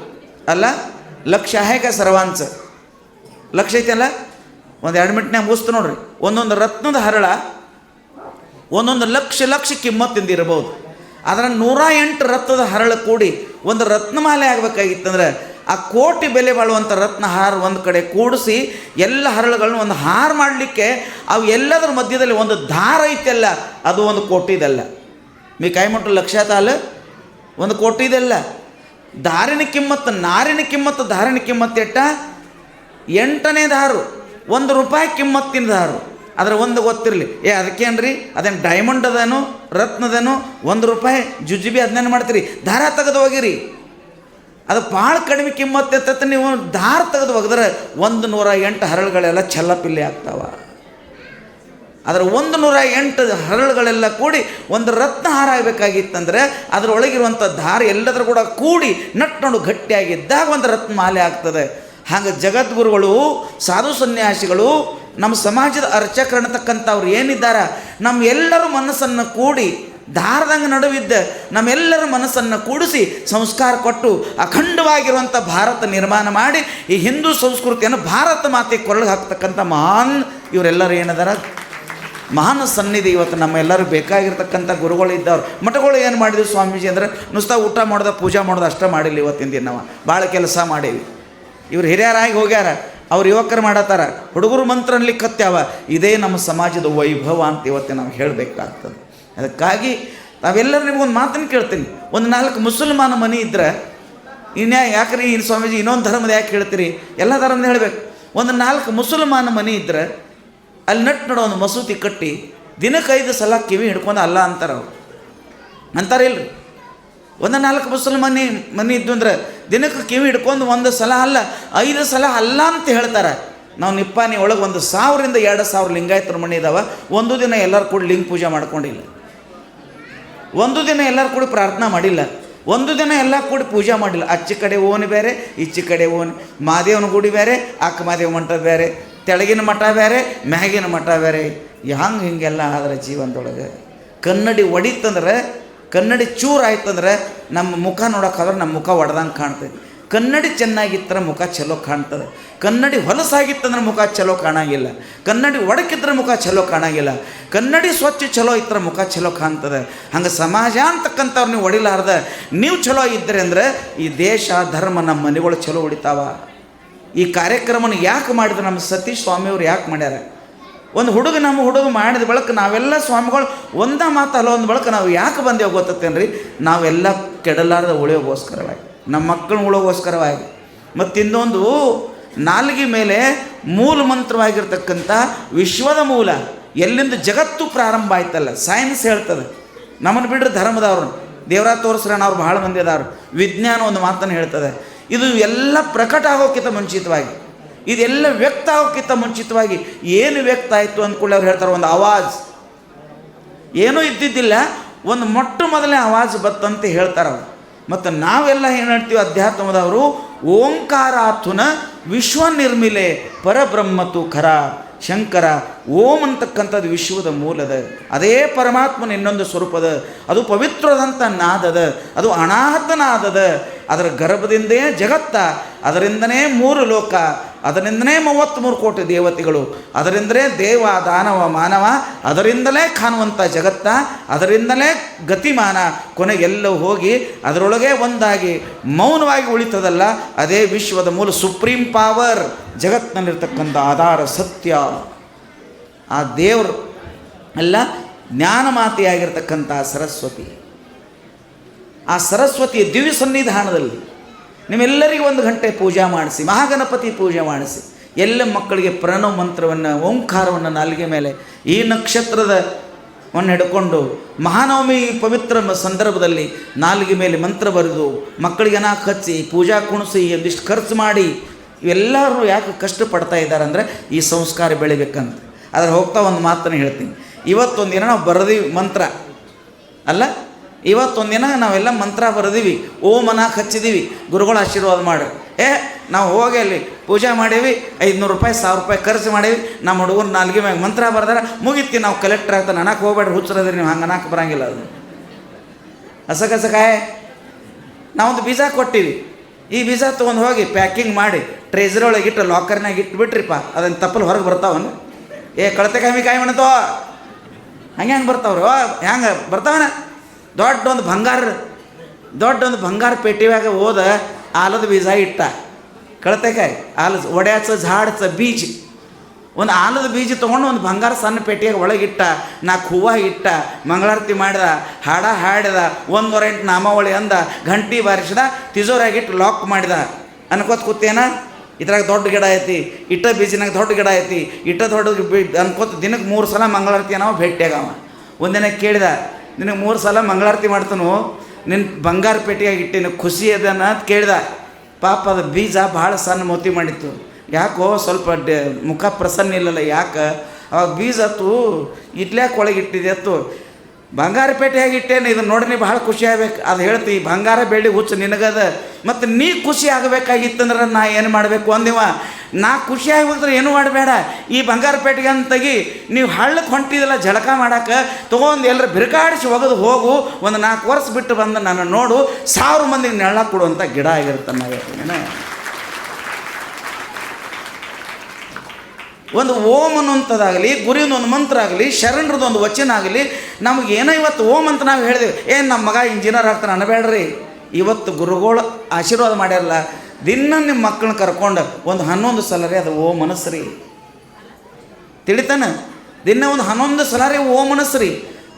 Speaker 1: ಅಲ್ಲ, ಲಕ್ಷ ಹೇಗೆ ಸರ್ವಾಂಚ ಲಕ್ಷ ಐತಲ್ಲ ಒಂದು ಎರಡು ಮಿನಿಟ್ನಾಗ ಮುಗಿಸ್ತು ನೋಡ್ರಿ. ಒಂದೊಂದು ರತ್ನದ ಹರಳ ಒಂದೊಂದು ಲಕ್ಷ ಲಕ್ಷ ಕಿಮ್ಮತ್ತಿಂದ ಇರಬಹುದು. ಅದರ ನೂರ ಎಂಟು ರತ್ನದ ಹರಳು ಕೂಡಿ ಒಂದು ರತ್ನಮಾಲೆ ಆಗಬೇಕಾಗಿತ್ತಂದ್ರೆ ಆ ಕೋಟಿ ಬೆಲೆ ಬಾಳುವಂಥ ರತ್ನ ಹಾರ ಒಂದು ಕಡೆ ಕೂಡಿಸಿ ಎಲ್ಲ ಹರಳುಗಳನ್ನ ಒಂದು ಹಾರ ಮಾಡಲಿಕ್ಕೆ ಅವು ಎಲ್ಲದರ ಮಧ್ಯದಲ್ಲಿ ಒಂದು ದಾರ ಐತೆಲ್ಲ, ಅದು ಒಂದು ಕೋಟಿದಲ್ಲ ಮೀ ಕೈ ಮುಟ್ಟು ಲಕ್ಷ ತಾಲ? ಒಂದು ಕೋಟಿದಲ್ಲ ದಾರಿನ ಕಿಮ್ಮತ್ತು ನಾರಿನ ಕಿಮ್ಮತ್ತು ದಾರಿನ ಕಿಮ್ಮತ್ತು ಎಟ್ಟ? ಎಂಟನೇ ದಾರು. ಒಂದು ರೂಪಾಯಿ ಕಿಮ್ಮತ್ತಿನ ದಾರು. ಅದರ ಒಂದು ಗೊತ್ತಿರಲಿ. ಏ, ಅದಕ್ಕೇನ್ರಿ? ಅದೇನು ಡೈಮಂಡ್ ಅದೇನು? ರತ್ನದೇನು ಒಂದು ರೂಪಾಯಿ? ಜುಜುಬಿ ಅದನ್ನೇನು ಮಾಡ್ತೀರಿ? ದಾರ ತೆಗೆದು ಹೋಗಿರಿ. ಅದು ಭಾಳ ಕಡಿಮೆ ಕಿಮ್ಮತ್ತೆ ಇರ್ತೈತೆ. ನೀವು ದಾರ ತೆಗೆದು ಒಗೆದ್ರೆ ಒಂದು ನೂರ ಎಂಟು ಹರಳುಗಳೆಲ್ಲ ಛಲ್ಲಪಿಲ್ಲಿ ಆಗ್ತಾವ. ಅದರ ಒಂದು ನೂರ ಎಂಟು ಹರಳುಗಳೆಲ್ಲ ಕೂಡಿ ಒಂದು ರತ್ನ ಹಾರ ಆಗಬೇಕಾಗಿತ್ತಂದರೆ ಅದರೊಳಗಿರುವಂಥ ದಾರ ಎಲ್ಲದರ ಕೂಡ ಕೂಡಿ ನಟ್ಟು ಗಟ್ಟಿಯಾಗಿದ್ದಾಗ ಒಂದು ರತ್ನ ಮಾಲೆ ಆಗ್ತದೆ. ಹಾಗೆ ಜಗದ್ಗುರುಗಳು, ಸಾಧು ಸನ್ಯಾಸಿಗಳು ನಮ್ಮ ಸಮಾಜದ ಅರ್ಚಕರು ಅನ್ನತಕ್ಕಂಥವ್ರು ಏನಿದ್ದಾರ ನಮ್ಮ ಎಲ್ಲರ ಮನಸ್ಸನ್ನು ಕೂಡಿ ದಾರದಂಗೆ ನಡುವಿದ್ದ ನಮ್ಮೆಲ್ಲರ ಮನಸ್ಸನ್ನು ಕೂಡಿಸಿ ಸಂಸ್ಕಾರ ಕೊಟ್ಟು ಅಖಂಡವಾಗಿರುವಂಥ ಭಾರತ ನಿರ್ಮಾಣ ಮಾಡಿ, ಈ ಹಿಂದೂ ಸಂಸ್ಕೃತಿಯನ್ನು ಭಾರತ ಮಾತೆ ಕೊರಳು ಹಾಕ್ತಕ್ಕಂಥ ಮಹಾನ್ ಇವರೆಲ್ಲರೂ ಏನದಾರ? ಮಹಾನ್ ಸನ್ನಿಧಿ ಇವತ್ತು ನಮ್ಮೆಲ್ಲರೂ ಬೇಕಾಗಿರ್ತಕ್ಕಂಥ ಗುರುಗಳು ಇದ್ದವ್ರು. ಮಠಗಳು ಏನು ಮಾಡಿದ್ವಿ ಸ್ವಾಮೀಜಿ ಅಂದರೆ, ನುಸ್ತಾ ಊಟ ಮಾಡ್ದ, ಪೂಜೆ ಮಾಡ್ದ ಅಷ್ಟೇ ಮಾಡಿಲ್ಲ ಇವತ್ತಿನ ದಿನ ಭಾಳ ಕೆಲಸ ಮಾಡೀವಿ. ಇವ್ರು ಹಿರಿಯರಾಗಿ ಹೋಗ್ಯಾರ. ಅವ್ರು ಯುವಕರು ಮಾಡತ್ತಾರ? ಹುಡುಗರು ಮಂತ್ರ ಕತ್ಯಾವ ಇದೇ ನಮ್ಮ ಸಮಾಜದ ವೈಭವ ಅಂತ ಇವತ್ತು ನಾವು ಹೇಳಬೇಕಾಗ್ತದೆ. ಅದಕ್ಕಾಗಿ ನಾವೆಲ್ಲರೂ ನಿಮ್ಗೊಂದು ಮಾತನ್ನು ಕೇಳ್ತೀನಿ. ಒಂದು ನಾಲ್ಕು ಮುಸಲ್ಮಾನ ಮನೆ ಇದ್ರೆ, ಇನ್ಯಾ ಯಾಕ್ರಿ ಇನ್ನು ಸ್ವಾಮೀಜಿ ಇನ್ನೊಂದು ಧರ್ಮದ ಯಾಕೆ ಹೇಳ್ತೀರಿ? ಎಲ್ಲ ಧರ್ಮದ ಹೇಳಬೇಕು. ಒಂದು ನಾಲ್ಕು ಮುಸಲ್ಮಾನ ಮನೆ ಇದ್ರೆ, ಅಲ್ಲಿ ನಟ್ ನೋಡೋ ಒಂದು ಮಸೂತಿ ಕಟ್ಟಿ, ದಿನಕ್ಕೆ ಐದು ಸಲ ಕಿವಿ ಹಿಡ್ಕೊಂಡು ಅಲ್ಲ ಅಂತಾರೆ ಅವರು. ಅಂತಾರೆ ಇಲ್ರಿ? ಒಂದು ನಾಲ್ಕು ಮುಸಲ್ಮಾನಿ ಮನೆ ಇದ್ದು ಅಂದ್ರೆ ದಿನಕ್ಕೆ ಕಿವಿ ಹಿಡ್ಕೊಂಡು ಒಂದು ಸಲ ಅಲ್ಲ, ಐದು ಸಲ ಅಲ್ಲ ಅಂತ ಹೇಳ್ತಾರೆ. ನಾವು ನಿಪ್ಪಾನಿ ಒಳಗೆ ಒಂದು ಸಾವಿರದಿಂದ ಎರಡು ಸಾವಿರ ಲಿಂಗಾಯತರ ಮನೆ ಇದಾವೆ. ಒಂದು ದಿನ ಎಲ್ಲರೂ ಕೂಡ ಲಿಂಗ ಪೂಜೆ ಮಾಡ್ಕೊಂಡಿಲ್ಲ. ಒಂದು ದಿನ ಎಲ್ಲರೂ ಕೂಡ ಪ್ರಾರ್ಥನಾ ಮಾಡಿಲ್ಲ. ಒಂದು ದಿನ ಎಲ್ಲ ಕೂಡ ಪೂಜೆ ಮಾಡಿಲ್ಲ. ಅಚ್ಚಿ ಕಡೆ ಓನ್ ಬೇರೆ ಇಚ್ಚಿ ಕಡೆ ಓನ್ ಮಾದೇವನ ಗುಡಿ ಬೇರೆ ಅಕ್ಕ ಮಾದೇವ ಮಠ ಬೇರೆ ತೆಳಗಿನ ಮಠ ಬೇರೆ ಮ್ಯಾಗಿನ ಮಠ ಬೇರೆ ಹಂಗೆ ಹಿಂಗೆಲ್ಲ ಆದ್ರೆ ಜೀವನದೊಳಗೆ? ಕನ್ನಡಿ ಒಡಿತಂದ್ರೆ ಕನ್ನಡಿ ಚೂರು ಆಯ್ತಂದ್ರೆ ನಮ್ಮ ಮುಖ ನೋಡೋಕ್ಕಾದ್ರೆ ನಮ್ಮ ಮುಖ ಒಡೆದಂಗೆ ಕಾಣ್ತದೆ. ಕನ್ನಡಿ ಚೆನ್ನಾಗಿತ್ತಂದ್ರೆ ಮುಖ ಚಲೋ ಕಾಣ್ತದೆ. ಕನ್ನಡಿ ಹೊಲಸಾಗಿತ್ತಂದ್ರೆ ಮುಖ ಚಲೋ ಕಾಣಂಗಿಲ್ಲ. ಕನ್ನಡಿ ಒಡಕಿದ್ರೆ ಮುಖ ಚಲೋ ಕಾಣಂಗಿಲ್ಲ. ಕನ್ನಡಿ ಸ್ವಚ್ಛ ಚಲೋ ಇದ್ರೆ ಮುಖ ಚಲೋ ಕಾಣ್ತದೆ. ಹಂಗೆ ಸಮಾಜ ಅಂತಕ್ಕಂಥವ್ರು ನೀವು ಒಡಿಲಾರ್ದ ನೀವು ಚಲೋ ಇದ್ದರೆ ಅಂದ್ರೆ ಈ ದೇಶ, ಧರ್ಮ ನಮ್ಮ ಮನೆಗಳು ಚಲೋ ಹೊಡಿತಾವ. ಈ ಕಾರ್ಯಕ್ರಮನ ಯಾಕೆ ಮಾಡಿದ್ರು ನಮ್ಮ ಸತೀಶ್ ಸ್ವಾಮಿಯವ್ರು ಯಾಕೆ ಮಾಡ್ಯಾರ? ಒಂದು ಹುಡುಗ ನಮ್ಮ ಹುಡುಗ ಮಾಡಿದ ಬಳಕ ನಾವೆಲ್ಲ ಸ್ವಾಮಿಗಳು ಒಂದ ಅಲ್ಲ, ಒಂದು ಬಳಕ ನಾವು ಯಾಕೆ ಬಂದೇವು ಗೊತ್ತತ್ತೇನ್ರಿ? ನಾವೆಲ್ಲ ಕೆಡಲಾರದ ಉಳಿಯೋಗೋಸ್ಕರವಾಗಿ ನಮ್ಮ ಮಕ್ಕಳ ಉಳೋಗೋಸ್ಕರವಾಗಿ ಮತ್ತು ಇನ್ನೊಂದು, ನಾಲ್ಗೆ ಮೇಲೆ ಮೂಲ ಮಂತ್ರವಾಗಿರ್ತಕ್ಕಂಥ ವಿಶ್ವದ ಮೂಲ, ಎಲ್ಲಿಂದ ಜಗತ್ತು ಪ್ರಾರಂಭ ಆಯ್ತಲ್ಲ ಸೈನ್ಸ್ ಹೇಳ್ತದೆ. ನಮ್ಮನ್ನು ಬಿಡ್ರಿ ಧರ್ಮದವ್ರು. ದೇವರ ತೋರಿಸ್ರಣ ಅವ್ರು ಭಾಳ ಮಂದಿ ಅದಾರು. ವಿಜ್ಞಾನ ಒಂದು ಮಾತನ್ನು ಹೇಳ್ತದೆ. ಇದು ಎಲ್ಲ ಪ್ರಕಟ ಆಗೋಕ್ಕಿಂತ ಮುಂಚಿತವಾಗಿ. ಇದೆಲ್ಲ ವ್ಯಕ್ತ ಆಗೋಕ್ಕಿಂತ ಮುಂಚಿತವಾಗಿ ಏನು ವ್ಯಕ್ತ ಆಯಿತು ಅಂದ್ಕೊಳ್ಳಿ ಅವ್ರು ಹೇಳ್ತಾರೆ, ಒಂದು ಆವಾಜ್. ಏನೂ ಇದ್ದಿದ್ದಿಲ್ಲ, ಒಂದು ಮೊಟ್ಟ ಮೊದಲನೇ ಆವಾಜ್ ಬತ್ತಂತ ಹೇಳ್ತಾರೆ ಅವರು. ಮತ್ತು ನಾವೆಲ್ಲ ಏನು ಹೇಳ್ತೀವಿ, ಅಧ್ಯಾತ್ಮದವರು ಓಂಕಾರಾಥುನ ವಿಶ್ವ ನಿರ್ಮಿಲೆ ಪರಬ್ರಹ್ಮತು ಖರ, ಶಂಕರ, ಓಂ ಅಂತಕ್ಕಂಥದ್ದು ವಿಶ್ವದ ಮೂಲದ. ಅದೇ ಪರಮಾತ್ಮನ ಇನ್ನೊಂದು ಸ್ವರೂಪದ. ಅದು ಪವಿತ್ರದಂಥ ನಾದದ ಅದು ಅನಾಹತ ನಾದದ ಅದರ ಗರ್ಭದಿಂದೇ ಜಗತ್ತ, ಅದರಿಂದನೇ ಮೂರು ಲೋಕ ಅದರಿಂದನೇ ಮೂವತ್ತ್ಮೂರು ಕೋಟಿ ದೇವತೆಗಳು, ಅದರಿಂದಲೇ ದೇವ, ದಾನವ, ಮಾನವ, ಅದರಿಂದಲೇ ಕಾಣುವಂಥ ಜಗತ್ತ, ಅದರಿಂದಲೇ ಗತಿಮಾನ ಕೊನೆಗೆಲ್ಲವೂ ಹೋಗಿ ಅದರೊಳಗೆ ಒಂದಾಗಿ ಮೌನವಾಗಿ ಉಳಿತದಲ್ಲ, ಅದೇ ವಿಶ್ವದ ಮೂಲ ಸುಪ್ರೀಂ ಪವರ್, ಜಗತ್ತಿನಲ್ಲಿರ್ತಕ್ಕಂಥ ಆಧಾರ ಸತ್ಯ. ಆ ದೇವರು ಅಲ್ಲ ಜ್ಞಾನಮಾತೆಯಾಗಿರ್ತಕ್ಕಂಥ ಸರಸ್ವತಿ. ಆ ಸರಸ್ವತಿಯ ದಿವ್ಯ ಸನ್ನಿಧಾನದಲ್ಲಿ ನಿಮ್ಮೆಲ್ಲರಿಗೂ ಒಂದು ಗಂಟೆ ಪೂಜಾ ಮಾಡಿಸಿ, ಮಹಾಗಣಪತಿ ಪೂಜೆ ಮಾಡಿಸಿ. ಎಲ್ಲ ಮಕ್ಕಳಿಗೆ ಪ್ರಣವ ಮಂತ್ರವನ್ನು, ಓಂಕಾರವನ್ನು ನಾಲಿಗೆ ಮೇಲೆ ಈ ನಕ್ಷತ್ರದ ವನ್ನು ಹಿಡ್ಕೊಂಡು ಮಹಾನವಮಿ ಪವಿತ್ರ ಸಂದರ್ಭದಲ್ಲಿ ನಾಲಿಗೆ ಮೇಲೆ ಮಂತ್ರ ಬರೆದು ಮಕ್ಕಳಿಗೆ ಅನಾಕ್ ಹಚ್ಚಿ, ಪೂಜಾ ಕುಣಿಸಿ ಒಂದಿಷ್ಟು ಖರ್ಚು ಮಾಡಿ ಇವೆಲ್ಲರೂ ಯಾಕೆ ಕಷ್ಟಪಡ್ತಾ ಇದ್ದಾರೆ ಅಂದರೆ ಈ ಸಂಸ್ಕಾರ ಬೆಳಿಬೇಕಂತ. ಅದ್ರ ಹೋಗ್ತಾ ಒಂದು ಮಾತನ್ನು ಹೇಳ್ತೀನಿ. ಇವತ್ತೊಂದು ದಿನ ನಾವು ಮಂತ್ರ. ಅಲ್ಲ? ಇವತ್ತೊಂದಿನ ನಾವೆಲ್ಲ ಮಂತ್ರ ಬರೆದೀವಿ ಓಂ ಅನಾಕ್ ಹಚ್ಚಿದೀವಿ, ಗುರುಗಳು ಆಶೀರ್ವಾದ ಮಾಡಿ ಏ, ನಾವು ಹೋಗಿ ಅಲ್ಲಿ ಪೂಜೆ ಮಾಡೀವಿ, ಐದುನೂರು ರೂಪಾಯಿ, ಸಾವಿರ ರೂಪಾಯಿ ಖರ್ಚು ಮಾಡೀವಿ, ನಮ್ಮ ಹುಡುಗರು ನಾಲ್ಗೆ ಮ್ಯಾಗ ಮಂತ್ರ ಬರ್ದಾರ ಮುಗಿತಿ ನಾವು ಕಲೆಕ್ಟರ್ ಆಗ್ತಾನೆ ಅನ್ನಕ್ಕೆ ಹೋಗ್ಬೇಡ್ರಿ, ಹುಚ್ಚರದ್ರಿ, ನೀವು ಹಂಗೆ ಅನ್ನಕ್ಕೆ ಬರಂಗಿಲ್ಲ ಅದು. ಹಸಗಸಕಾಯ ನಾವೊಂದು ಬೀಜ ಕೊಟ್ಟಿವಿ. ಈ ಬೀಜ ತೊಗೊಂಡು ಹೋಗಿ ಪ್ಯಾಕಿಂಗ್ ಮಾಡಿ ಟ್ರೇಜರ್ ಒಳಗೆ ಇಟ್ಟು ಲಾಕರ್ನಾಗ ಇಟ್ಬಿಟ್ರಿಪ್ಪ, ಅದನ್ನು ತಪ್ಪಲು ಹೊರಗೆ ಬರ್ತಾವನು ಏ, ಕಳತೆ ಕಾಯಿ ಕಾಯಿ ಮಾಡ್ತಾವ ಹಂಗೆ ಹೆಂಗೆ ಬರ್ತಾವ್ರು ಹೆಂಗೆ ಬರ್ತಾವನ? ದೊಡ್ಡ ಒಂದು ಬಂಗಾರ ದೊಡ್ಡ ಒಂದು ಬಂಗಾರ ಪೇಟಿಯಾಗ ಹೋದ ಆಲದ ಬೀಜ ಇಟ್ಟ. ಕಳತೆಕಾಯಿ ಆಲದ ಒಡ್ಯಾಚ ಝಾಡ್ಸ ಬೀಜ. ಒಂದು ಆಲದ ಬೀಜ ತೊಗೊಂಡು ಒಂದು ಬಂಗಾರ ಸಣ್ಣ ಪೇಟೆಯಾಗ ಒಳಗಿಟ್ಟ ನಾಲ್ಕು ಹೂವು ಇಟ್ಟ, ಮಂಗಳಾರತಿ ಮಾಡಿದ, ಹಾಡ ಹಾಡಿದ ಒಂದೂರ ಎಂಟು ನಾಮಾವಳಿ ಅಂದ ಗಂಟಿ ಬಾರಿಸಿದ ತಿಜೋರಾಗಿಟ್ಟು ಲಾಕ್ ಮಾಡಿದ. ಅನ್ಕೋತ ಕೂತೇನ? ಇದ್ರಾಗ ದೊಡ್ಡ ಗಿಡ ಐತಿ, ಇಟ್ಟ ಬೀಜಿನಾಗ ದೊಡ್ಡ ಗಿಡ ಐತಿ, ಇಟ್ಟ ದೊಡ್ಡ ಅನ್ಕೋತ ದಿನಕ್ಕೆ ಮೂರು ಸಲ ಮಂಗಳಾರತಿ ನಾವು ಭೇಟಿಯಾಗವ. ಒಂದಿನ ಕೇಳಿದ ನಿನಗೆ ಮೂರು ಸಲ ಮಂಗಳಾರತಿ ಮಾಡ್ತಾನು ನಿನ್ನ ಬಂಗಾರ ಪೇಟೆಯಾಗಿ ಇಟ್ಟಿನ ಖುಷಿ ಅದನ್ನ ಅಂತ ಕೇಳಿದ. ಪಾಪ ಅದು ಬೀಜ ಭಾಳ ಸಣ್ಣ ಮೋತಿ ಮಾಡಿತ್ತು. ಯಾಕೋ ಸ್ವಲ್ಪ ಡ, ಮುಖ ಪ್ರಸನ್ನ ಇಲ್ಲಲ್ಲ ಯಾಕೆ? ಅವಾಗ ಬೀಜ ಅತ್ತು ಇಟ್ಲ್ಯಾಕೆ ಒಳಗೆ ಅತ್ತು ಬಂಗಾರ ಹೇಗಿಟ್ಟೇನೆ ಇದನ್ನು ನೋಡಿ ನೀ ಭಾಳ ಖುಷಿ ಆಗ್ಬೇಕು. ಅದು ಹೇಳ್ತಿ, ಬಂಗಾರ ಬೆಳ್ಳಿ ಹುಚ್ಚು ನಿನಗದ. ಮತ್ತು ನೀ ಖುಷಿ ಆಗಬೇಕಾಗಿತ್ತಂದ್ರೆ ನಾ ಏನು ಮಾಡಬೇಕು ಅಂದಿವ? ನಾ ಖುಷಿ ಆಗ್ಬೇಕಂದ್ರೆ ಏನು ಮಾಡಬೇಡ. ಈ ಬಂಗಾರ ಪೇಟೆಗೆ ಅಂತ ತೆಗಿ, ನೀವು ಹಳ್ಳಕ್ಕೆ ಹೊಂಟಿದಿಲ್ಲ ಜಳಕ ಮಾಡಕ್ಕೆ ತೊಗೊಂಡು ಎಲ್ಲರ ಬಿರುಗಾಡಿಸಿ ಒಗೆದು ಹೋಗು. ಒಂದು ನಾಲ್ಕು ವರ್ಷ ಬಿಟ್ಟು ಬಂದು ನನ್ನ ನೋಡು, ಸಾವಿರ ಮಂದಿಗೆ ನೆರಳ ಕೊಡುವಂಥ ಗಿಡ ಆಗಿರುತ್ತೆ ನಾವು ಒಂದು ಓಂ ಅನ್ನುವಂಥದ್ದಾಗಲಿ, ಗುರಿಯೊಂದು ಒಂದು ಮಂತ್ರ ಆಗಲಿ, ಶರಣರದ್ದು ವಚನ ಆಗಲಿ, ನಮಗೆ ಏನೋ ಇವತ್ತು ಓಂ ಅಂತ ನಾವು ಹೇಳಿದೆವು. ಏನು ನಮ್ಮ ಮಗ ಇಂಜಿನಿಯರ್ ಆಗ್ತಾನೆ ಅನ್ನಬೇಡ್ರಿ ಇವತ್ತು ಗುರುಗಳು ಆಶೀರ್ವಾದ ಮಾಡ್ಯಾರಲ್ಲ, ದಿನ ನಿಮ್ಮ ಮಕ್ಕಳನ್ನ ಕರ್ಕೊಂಡು ಒಂದು ಹನ್ನೊಂದು ಸಲ ರೀ ಅದು ಓ ಮನಸ್ಸು ತಿಳಿತಾನ? ದಿನ ಒಂದು ಹನ್ನೊಂದು ಸಲ ರೀ ಓ ಮನಸ್ಸು